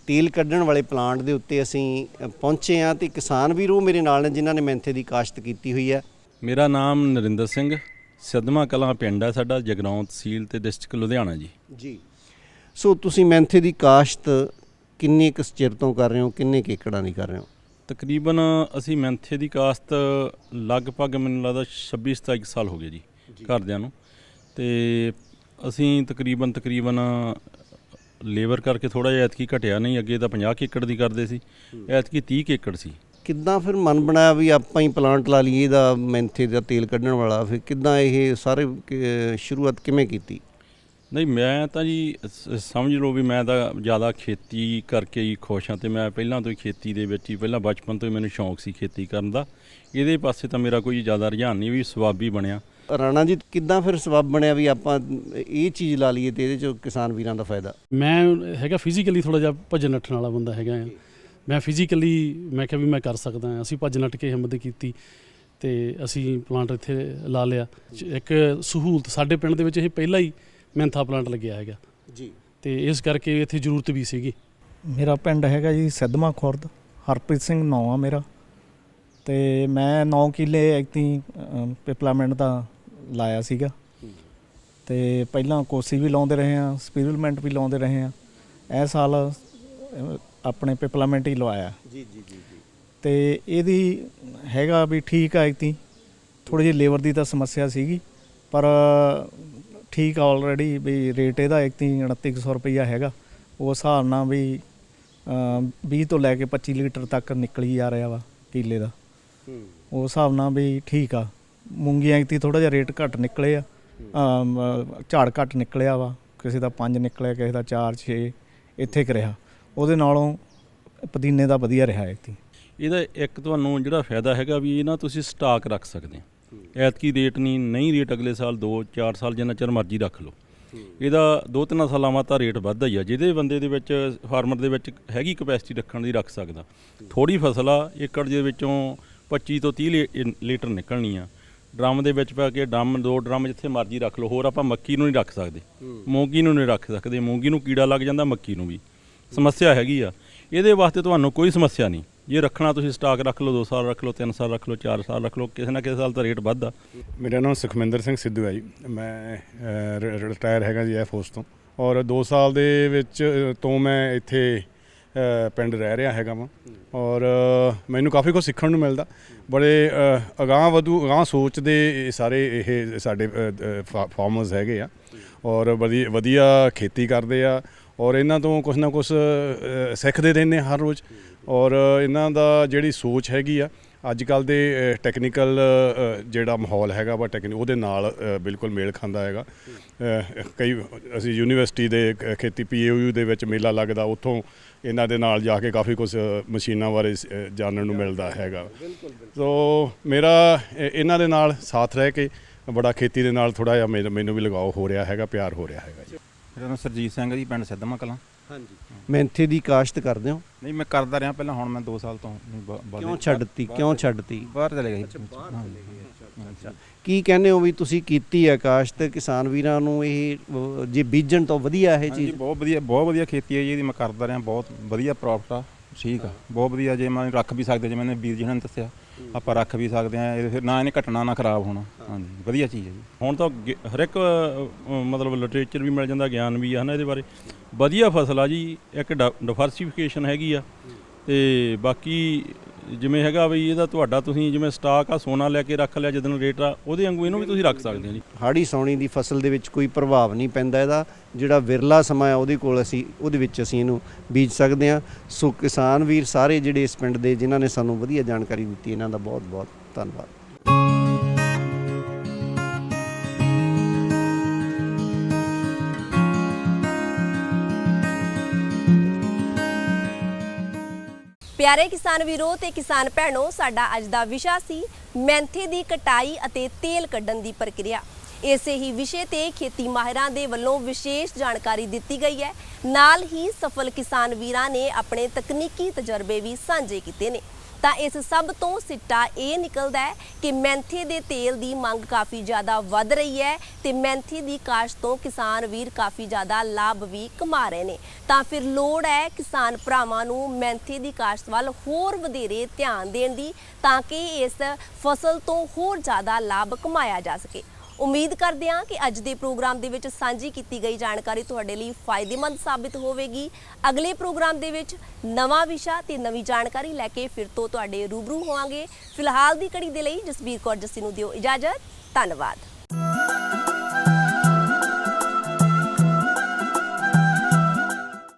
ਤੇਲ ਕੱਢਣ ਵਾਲੇ ਪਲਾਂਟ ਦੇ ਉੱਤੇ ਅਸੀਂ ਪਹੁੰਚੇ ਹਾਂ ਤੇ ਕਿਸਾਨ ਵੀਰੋ ਮੇਰੇ ਨਾਲ ਨੇ ਜਿਨ੍ਹਾਂ ਨੇ ਮੈਂਥੇ ਦੀ ਕਾਸ਼ਤ ਕੀਤੀ ਹੋਈ ਹੈ। ਮੇਰਾ ਨਾਮ ਨਰਿੰਦਰ ਸਿੰਘ ਸਦਮਾ ਕਲਾਂ ਪਿੰਡ ਹੈ ਸਾਡਾ ਜਗਰਾਉਂ ਤਹਿਸੀਲ ਤੇ ਡਿਸਟ੍ਰਿਕਟ ਲੁਧਿਆਣਾ ਜੀ। ਜੀ। ਸੋ ਤੁਸੀਂ ਮੈਂਥੇ ਦੀ ਕਾਸ਼ਤ ਕਿੰਨੇ ਕੁ ਚਿਰ ਤੋਂ ਕਰ ਰਹੇ ਹੋ? ਕਿੰਨੇ ਕੁ ਏਕੜਾਂ ਦੀ ਕਰ ਰਹੇ ਹੋ? ਤਕਰੀਬਨ ਅਸੀਂ ਮੈਂਥੇ ਦੀ ਕਾਸਤ ਲਗਭਗ ਮੈਨੂੰ ਲੱਗਦਾ 26 27 ਸਾਲ ਹੋ ਗਏ ਜੀ ਘਰਦਿਆਂ ਨੂੰ। ਤੇ ਅਸੀਂ ਤਕਰੀਬਨ ਤਕਰੀਬਨ ਲੇਬਰ ਕਰਕੇ ਥੋੜਾ ਜਿਹਾ ਐਤਕੀ ਘਟਿਆ ਨਹੀਂ ਅੱਗੇ ਤਾਂ 50 ਕੁ ਏਕੜ ਦੀ ਕਰਦੇ ਸੀ ਐਤਕੀ 30 ਕੁ ਏਕੜ ਸੀ। ਕਿੱਦਾਂ ਫਿਰ ਮਨ ਬਣਾਇਆ ਵੀ ਆਪਾਂ ਹੀ ਪਲਾਂਟ ਲਾ ਲਈਏ ਇਹਦਾ ਮੈਂਥੇ ਦਾ ਤੇਲ ਕੱਢਣ ਵਾਲਾ ਫਿਰ ਕਿੱਦਾਂ ਇਹ ਸਾਰੇ ਸ਼ੁਰੂਆਤ ਕਿਵੇਂ ਕੀਤੀ? ਨਹੀਂ ਮੈਂ ਤਾਂ ਜੀ ਸ- ਸਮਝ ਲਓ ਵੀ ਮੈਂ ਤਾਂ ਜ਼ਿਆਦਾ ਖੇਤੀ ਕਰਕੇ ਹੀ ਖੁਸ਼ ਹਾਂ ਤੇ ਮੈਂ ਪਹਿਲਾਂ ਤੋਂ ਹੀ ਖੇਤੀ ਦੇ ਵਿੱਚ ਹੀ ਪਹਿਲਾਂ ਬਚਪਨ ਤੋਂ ਹੀ ਮੈਨੂੰ ਸ਼ੌਂਕ ਸੀ ਖੇਤੀ ਕਰਨ ਦਾ। ਇਹਦੇ ਪਾਸੇ ਤਾਂ ਮੇਰਾ ਕੋਈ ਜ਼ਿਆਦਾ ਰੁਝਾਨ ਨਹੀਂ ਵੀ ਸਵਾਬੀ ਬਣਿਆ। ਰਾਣਾ ਜੀ ਕਿੱਦਾਂ ਫਿਰ ਸਬਬ ਬਣਿਆ ਵੀ ਆਪਾਂ ਇਹ ਚੀਜ਼ ਲਾ ਲਈਏ ਤੇ ਇਹਦੇ ਚ ਕਿਸਾਨ ਵੀਰਾਂ ਦਾ ਫਾਇਦਾ? ਮੈਂ ਹੈਗਾ ਫਿਜ਼ੀਕਲੀ ਥੋੜਾ ਜਿਹਾ ਭੱਜਣ ਨੱਠਣ ਵਾਲਾ ਬੰਦਾ ਹੈਗਾ ਆ ਮੈਂ ਫਿਜ਼ੀਕਲੀ ਮੈਂ ਕਿਹਾ ਵੀ ਮੈਂ ਕਰ ਸਕਦਾ ਹਾਂ। ਅਸੀਂ ਭੱਜ ਨੱਠ ਕੇ ਹਿੰਮਤ ਕੀਤੀ ਤੇ ਅਸੀਂ ਪਲਾਂਟ ਇੱਥੇ ਲਾ ਲਿਆ। ਇੱਕ ਸਹੂਲਤ ਸਾਡੇ ਪਿੰਡ ਦੇ ਵਿੱਚ ਇਹ ਪਹਿਲਾ ਹੀ ਮੈਂਥਾ ਪਲਾਂਟ ਲੱਗਿਆ ਹੈਗਾ। ਜੀ। ਤੇ ਇਸ ਕਰਕੇ ਇੱਥੇ ਜ਼ਰੂਰਤ ਵੀ ਸੀਗੀ। ਮੇਰਾ ਪਿੰਡ ਹੈਗਾ ਜੀ ਸਿੱਧਵਾਂ ਖੁਰਦ ਹਰਪ੍ਰੀਤ ਸਿੰਘ ਨਾਂ ਆ ਮੇਰਾ। ਤੇ ਮੈਂ 9 ਕਿੱਲੇ ਐਕਤੀ ਪਿਪਲਾਮੈਂਟ ਦਾ ਲਾਇਆ ਸੀਗਾ। ਤੇ ਪਹਿਲਾਂ ਕੋਸੀ ਵੀ ਲਾਉਂਦੇ ਰਹੇ ਆ ਸਪੀਰਲਮੈਂਟ ਵੀ ਲਾਉਂਦੇ ਰਹੇ ਆ ਇਹ ਸਾਲ ਆਪਣੇ ਪਿਪਲਾਮੈਂਟ ਹੀ ਲਵਾਇਆ। ਜੀ ਜੀ ਜੀ ਜੀ। ਤੇ ਇਹਦੀ ਹੈਗਾ ਵੀ ਠੀਕ ਆ ਐਕਤੀ ਥੋੜੀ ਜਿਹੀ ਲੇਬਰ ਦੀ ਤਾਂ ਸਮੱਸਿਆ ਸੀਗੀ। ਪਰ ਠੀਕ ਆਲਰੇਡੀ ਵੀ ਰੇਟ ਇਹਦਾ ਐਕਤੀ 2900 ਰੁਪਈਆ ਹੈਗਾ। ਉਸ ਹਿਸਾਬ ਨਾਲ ਵੀ ਅਮ 20 ਤੋਂ ਲੈ ਕੇ 25 ਲੀਟਰ ਤੱਕ ਨਿਕਲੀ ਜਾ ਰਿਹਾ ਵਾ ਕੀਲੇ ਦਾ। ਹੂੰ। ਉਸ ਹਿਸਾਬ ਨਾਲ ਵੀ ਠੀਕ ਆ। ਮੂੰਗੀਆਂ ਐਕਤੀ ਥੋੜਾ ਜਿਹਾ ਰੇਟ ਘੱਟ ਨਿਕਲੇ ਆ। ਝਾੜ ਘੱਟ ਨਿਕਲਿਆ ਵਾ। ਕਿਸੇ ਦਾ 5 ਨਿਕਲਿਆ ਕਿਸੇ ਦਾ 4 6 ਇੱਥੇ ਕਿ ਰਿਹਾ। ਉਹਦੇ ਨਾਲੋਂ ਪੁਦੀਨੇ ਦਾ ਵਧੀਆ ਰਿਹਾ ਐਕਤੀ ਇਹਦਾ ਇੱਕ ਤੁਹਾਨੂੰ ਜਿਹੜਾ ਫਾਇਦਾ ਹੈਗਾ ਵੀ ਇਹ ਨਾ ਤੁਸੀਂ ਸਟਾਕ ਰੱਖ ਸਕਦੇ ਹੋ ਐਤਕੀ ਰੇਟ ਨਹੀਂ ਨਹੀਂ ਰੇਟ ਅਗਲੇ ਸਾਲ 2-4 ਸਾਲ ਜਿੰਨਾ ਚਿਰ ਮਰਜ਼ੀ ਰੱਖ ਲਓ। ਇਹਦਾ ਦੋ ਤਿੰਨ ਸਾਲਾਂ ਬਾਅਦ ਤਾਂ ਰੇਟ ਵੱਧਦਾ ਹੀ ਆ। ਜਿਹਦੇ ਬੰਦੇ ਦੇ ਵਿੱਚ ਫਾਰਮਰ ਦੇ ਵਿੱਚ ਹੈਗੀ ਕਪੈਸਿਟੀ ਰੱਖਣ ਦੀ ਰੱਖ ਸਕਦਾ। ਥੋੜੀ ਫਸਲ ਆ ਏਕੜ ਦੇ ਵਿੱਚੋਂ 25 ਤੋਂ 30 ਲੀ- ਲੀਟਰ ਨਿਕਲਣੀ ਆ। ਡਰਮ ਦੇ ਵਿੱਚ ਪਾ ਕੇ ਡਰਮ ਦੋ ਡਰਮ ਜਿੱਥੇ ਮਰਜ਼ੀ ਰੱਖ ਲਓ ਹੋਰ ਆਪਾਂ ਮੱਕੀ ਨੂੰ ਨਹੀਂ ਰੱਖ ਸਕਦੇ। ਮੂੰਗੀ ਨੂੰ ਨਹੀਂ ਰੱਖ ਸਕਦੇ। ਮੂੰਗੀ ਨੂੰ ਕੀੜਾ ਲੱਗ ਜਾਂਦਾ ਮੱਕੀ ਨੂੰ ਵੀ। ਸਮੱਸਿਆ ਹੈਗੀ ਆ। ਇਹਦੇ ਵਾਸਤੇ ਤੁਹਾਨੂੰ ਕੋਈ ਸਮੱਸਿਆ ਨਹੀਂ। ਜੇ ਰੱਖਣਾ ਤੁਸੀਂ ਸਟਾਕ ਰੱਖ ਲਓ 2 ਸਾਲ ਰੱਖ ਲਓ 3 ਸਾਲ ਰੱਖ ਲਓ 4 ਸਾਲ ਰੱਖ ਲਓ ਕਿਸੇ ਨਾ ਕਿਸੇ ਸਾਲ ਤਾਂ ਰੇਟ ਵੱਧਦਾ। ਮੇਰਾ ਨਾਮ ਸੁਖਮਿੰਦਰ ਸਿੰਘ ਸਿੱਧੂ ਹੈ ਜੀ। ਮੈਂ ਰਿਟਾਇਰ ਹੈਗਾ ਜੀ ਫੋਰਸ ਤੋਂ। ਔਰ 2 ਸਾਲ ਦੇ ਵਿੱਚ ਤੋਂ ਮੈਂ ਇੱਥੇ ਪਿੰਡ ਰਹਿ ਰਿਹਾ ਹੈਗਾ ਵਾਂ। ਔਰ ਮੈਨੂੰ ਕਾਫੀ ਕੁਝ ਸਿੱਖਣ ਨੂੰ ਮਿਲਦਾ। ਬੜੇ ਅ, ਅਗਾਂਹ ਵਧੂ ਅਗਾਂਹ ਸੋਚ ਦੇ ਸਾਰੇ ਇਹ ਸਾਡੇ ਫਾਰਮਰਸ ਹੈਗੇ ਆ। ਔਰ ਵਧੀਆ ਵਧੀਆ ਖੇਤੀ ਕਰਦੇ ਆ। ਔਰ ਇਹਨਾਂ ਤੋਂ ਕੁਝ ਨਾ ਕੁਝ ਸਿੱਖਦੇ ਰਹਿੰਦੇ ਹਰ ਰੋਜ਼। ਔਰ ਇਹਨਾਂ ਦਾ ਜਿਹੜੀ ਸੋਚ ਹੈਗੀ ਆ ਅੱਜ ਕੱਲ ਦੇ ਟੈਕਨੀਕਲ ਜਿਹੜਾ ਮਾਹੌਲ ਹੈਗਾ ਵਾ ਟੈਕਨੀ ਉਹਦੇ ਨਾਲ ਬਿਲਕੁਲ ਮੇਲ ਖਾਂਦਾ ਹੈਗਾ। ਕਈ ਅਸੀਂ ਯੂਨੀਵਰਸਿਟੀ ਦੇ ਕ- ਖੇਤੀ ਪੀਏਯੂ ਦੇ ਵਿੱਚ ਮੇਲਾ ਲੱਗਦਾ ਉੱਥੋਂ ਇਹਨਾਂ ਦੇ ਨਾਲ ਜਾ ਕੇ ਕਾਫੀ ਕੁਝ ਮਸ਼ੀਨਾਂ ਬਾਰੇ ਸ- ਅ, ਜਾਣਨ ਨੂੰ ਮਿਲਦਾ ਹੈਗਾ। ਸੋ ਮੇਰਾ ਇਹਨਾਂ ਦੇ ਨਾਲ ਸਾਥ ਰਹਿ ਕੇ ਬੜਾ ਖੇਤੀ ਦੇ ਨਾਲ ਥੋੜਾ ਜਿਹਾ ਮੈਨੂੰ ਮੈਨੂੰ ਵੀ ਲਗਾਓ ਹੋ ਰਿਹਾ ਹੈਗਾ ਪਿਆਰ ਹੋ ਰਿਹਾ ਹੈਗਾ ਜੀ। ਮੇਰਾ ਨਾਮ ਸਰਜੀਤ ਸਿੰਘ ਜੀ ਪਿੰਡ ਸਿੱਧਮਾ ਕਲਾਂ। ਹਾਂਜੀ। ਮੈਂਥੇ ਦੀ ਕਾਸ਼ਤ ਕਰਦੇ ਹੋ। ਨਹੀਂ ਮੈਂ ਕਰਦਾ ਰਿਹਾ ਪਹਿਲਾਂ ਹੁਣ ਮੈਂ 2 ਸਾਲ ਤੋਂ ਨਹੀਂ, ਬ- ਬਾਹਰ- ਕਿਉਂ ਛੱਡਤੀ ਕਿਉਂ ਛੱਡਤੀ? ਬਾਹਰ ਚਲੇ ਗਏ। ਅੱਛਾ ਕੀ ਕਹਿੰਦੇ ਹੋ ਵੀ ਤੁਸੀਂ ਕੀਤੀ ਹੈ ਕਾਸ਼ਤ? ਕਿਸਾਨ ਵੀਰਾਂ ਨੂੰ ਇਹ ਅਹ, ਜੇ ਬੀਜਣ ਤੋਂ ਵਧੀਆ ਇਹ ਹਾਂਜੀ ਚੀਜ਼ ਬਹੁਤ ਵਧੀਆ ਬਹੁਤ ਵਧੀਆ ਖੇਤੀ ਹੈ ਜੀ ਇਹਦੀ ਮੈਂ ਕਰਦਾ ਰਿਹਾ ਬਹੁਤ ਵਧੀਆ ਪ੍ਰੋਫਿਟ ਆ ਠੀਕ ਆ। ਬਹੁਤ ਵਧੀਆ ਜੇ ਮੈਂ ਰੱਖ ਵੀ ਸਕਦੇ ਜਿਵੇਂ ਨੇ ਵੀਰ ਜੀ ਨੇ ਦੱਸਿਆ। ਆਪਾਂ ਰੱਖ ਵੀ ਸਕਦੇ ਆ ਇਹ ਫਿਰ ਨਾ ਇਹਨੇ ਘਟਣਾ ਨਾ ਖਰਾਬ ਹੋਣਾ। ਹਾਂਜੀ ਵਧੀਆ ਚੀਜ਼ ਹੈ ਜੀ। ਹੁਣ ਤਾਂ ਗੇ- ਹਰ ਇੱਕ ਅ, ਮਤਲਬ ਲਿਟਰੇਚਰ ਵੀ ਮਿਲ ਜਾਂਦਾ ਗਿਆਨ ਵੀ ਆ ਹਨਾ ਇਹਦੇ ਬਾਰੇ। ਵਧੀਆ ਫਸਲ ਆ ਜੀ ਇੱਕ ਡਿਵਰਸਿਫਿਕੇਸ਼ਨ ਹੈਗੀ ਆ। ਤੇ ਬਾਕੀ ਜਿਵੇਂ ਹੈਗਾ ਵੀ ਇਹਦਾ ਤੁਹਾਡਾ ਤੁਸੀਂ ਜਿਵੇਂ ਸਟਾਕ ਆ, ਸੋਨਾ ਲੈ ਕੇ ਰੱਖ ਲਿਆ ਜਦੋਂ ਰੇਟ ਆ, ਉਹਦੇ ਵਾਂਗੂ ਇਹਨੂੰ ਵੀ ਤੁਸੀਂ ਰੱਖ ਸਕਦੇ ਹੋ ਜੀ। ਹਾੜੀ ਸੌਣੀ ਦੀ ਫਸਲ ਦੇ ਵਿੱਚ ਕੋਈ ਪ੍ਰਭਾਵ ਨਹੀਂ ਪੈਂਦਾ ਇਹਦਾ। ਜਿਹੜਾ ਵਿਰਲਾ ਸਮਾਂ ਆ, ਉਹਦੇ ਕੋਲ ਅਸੀਂ, ਉਹਦੇ ਵਿੱਚ ਅਸੀਂ ਇਹਨੂੰ ਬੀਜ ਸਕਦੇ ਹਾਂ। ਸੋ ਕਿਸਾਨ ਵੀਰ ਸਾਰੇ ਜਿਹੜੇ ਇਸ ਪਿੰਡ ਦੇ, ਜਿਨ੍ਹਾਂ ਨੇ ਸਾਨੂੰ ਵਧੀਆ ਜਾਣਕਾਰੀ ਦਿੱਤੀ, ਇਹਨਾਂ ਦਾ ਬਹੁਤ ਬਹੁਤ ਧੰਨਵਾਦ। ਪਿਆਰੇ ਕਿਸਾਨ ਵੀਰੋ ਤੇ ਕਿਸਾਨ ਭੈਣੋ, ਸਾਡਾ ਅੱਜ ਦਾ ਵਿਸ਼ਾ ਸੀ ਮੈਂਥੇ ਦੀ ਕਟਾਈ ਅਤੇ ਤੇਲ ਕੱਢਣ ਦੀ ਪ੍ਰਕਿਰਿਆ। ਇਸੇ ਹੀ ਵਿਸ਼ੇ ਤੇ ਖੇਤੀ ਮਾਹਿਰਾਂ ਦੇ ਵੱਲੋਂ ਵਿਸ਼ੇਸ਼ ਜਾਣਕਾਰੀ ਦਿੱਤੀ ਗਈ ਹੈ। ਨਾਲ ਹੀ ਸਫਲ ਕਿਸਾਨ ਵੀਰਾਂ ਨੇ ਆਪਣੇ ਤਕਨੀਕੀ ਤਜਰਬੇ ਵੀ ਸਾਂਝੇ ਕੀਤੇ ਨੇ। ਤਾਂ ਇਸ ਸਭ ਤੋਂ ਸਿੱਟਾ ਇਹ ਨਿਕਲਦਾ ਹੈ ਕਿ ਮੈਂਥੇ ਦੇ ਤੇਲ ਦੀ ਮੰਗ ਕਾਫੀ ਜ਼ਿਆਦਾ ਵੱਧ ਰਹੀ ਹੈ ਤੇ ਮੈਂਥੇ ਦੀ ਕਾਸ਼ਤ ਤੋਂ ਕਿਸਾਨ ਵੀਰ ਕਾਫੀ ਜ਼ਿਆਦਾ ਲਾਭ ਵੀ ਕਮਾ ਰਹੇ ਨੇ। ਤਾਂ ਫਿਰ ਲੋੜ ਹੈ ਕਿਸਾਨ ਭਰਾਵਾਂ ਨੂੰ ਮੈਂਥੇ ਦੀ ਕਾਸ਼ਤ ਵੱਲ ਹੋਰ ਵਧੇਰੇ ਧਿਆਨ ਦੇਣ ਦੀ ਤਾਂ ਕਿ ਇਸ ਫਸਲ ਤੋਂ ਹੋਰ ਜ਼ਿਆਦਾ ਲਾਭ ਕਮਾਇਆ ਜਾ ਸਕੇ। ਉਮੀਦ ਕਰਦੇ ਹਾਂ ਕਿ ਅੱਜ ਦੇ ਪ੍ਰੋਗਰਾਮ ਦੇ ਵਿੱਚ ਸਾਂਝੀ ਕੀਤੀ ਗਈ ਜਾਣਕਾਰੀ ਤੁਹਾਡੇ ਲਈ ਫਾਇਦੇਮੰਦ ਸਾਬਿਤ ਹੋਵੇਗੀ। ਅਗਲੇ ਪ੍ਰੋਗਰਾਮ ਦੇ ਵਿੱਚ ਨਵਾਂ ਵਿਸ਼ਾ ਤੇ ਨਵੀਂ ਜਾਣਕਾਰੀ ਲੈ ਕੇ ਫਿਰ ਤੋਂ ਤੁਹਾਡੇ ਰੂਬਰੂ ਹੋਵਾਂਗੇ। ਫਿਲਹਾਲ ਦੀ ਕੜੀ ਦੇ ਲਈ ਜਸਬੀਰ ਕੌਰ ਜੱਸੀ ਨੂੰ ਦਿਓ ਇਜਾਜ਼ਤ। ਧੰਨਵਾਦ।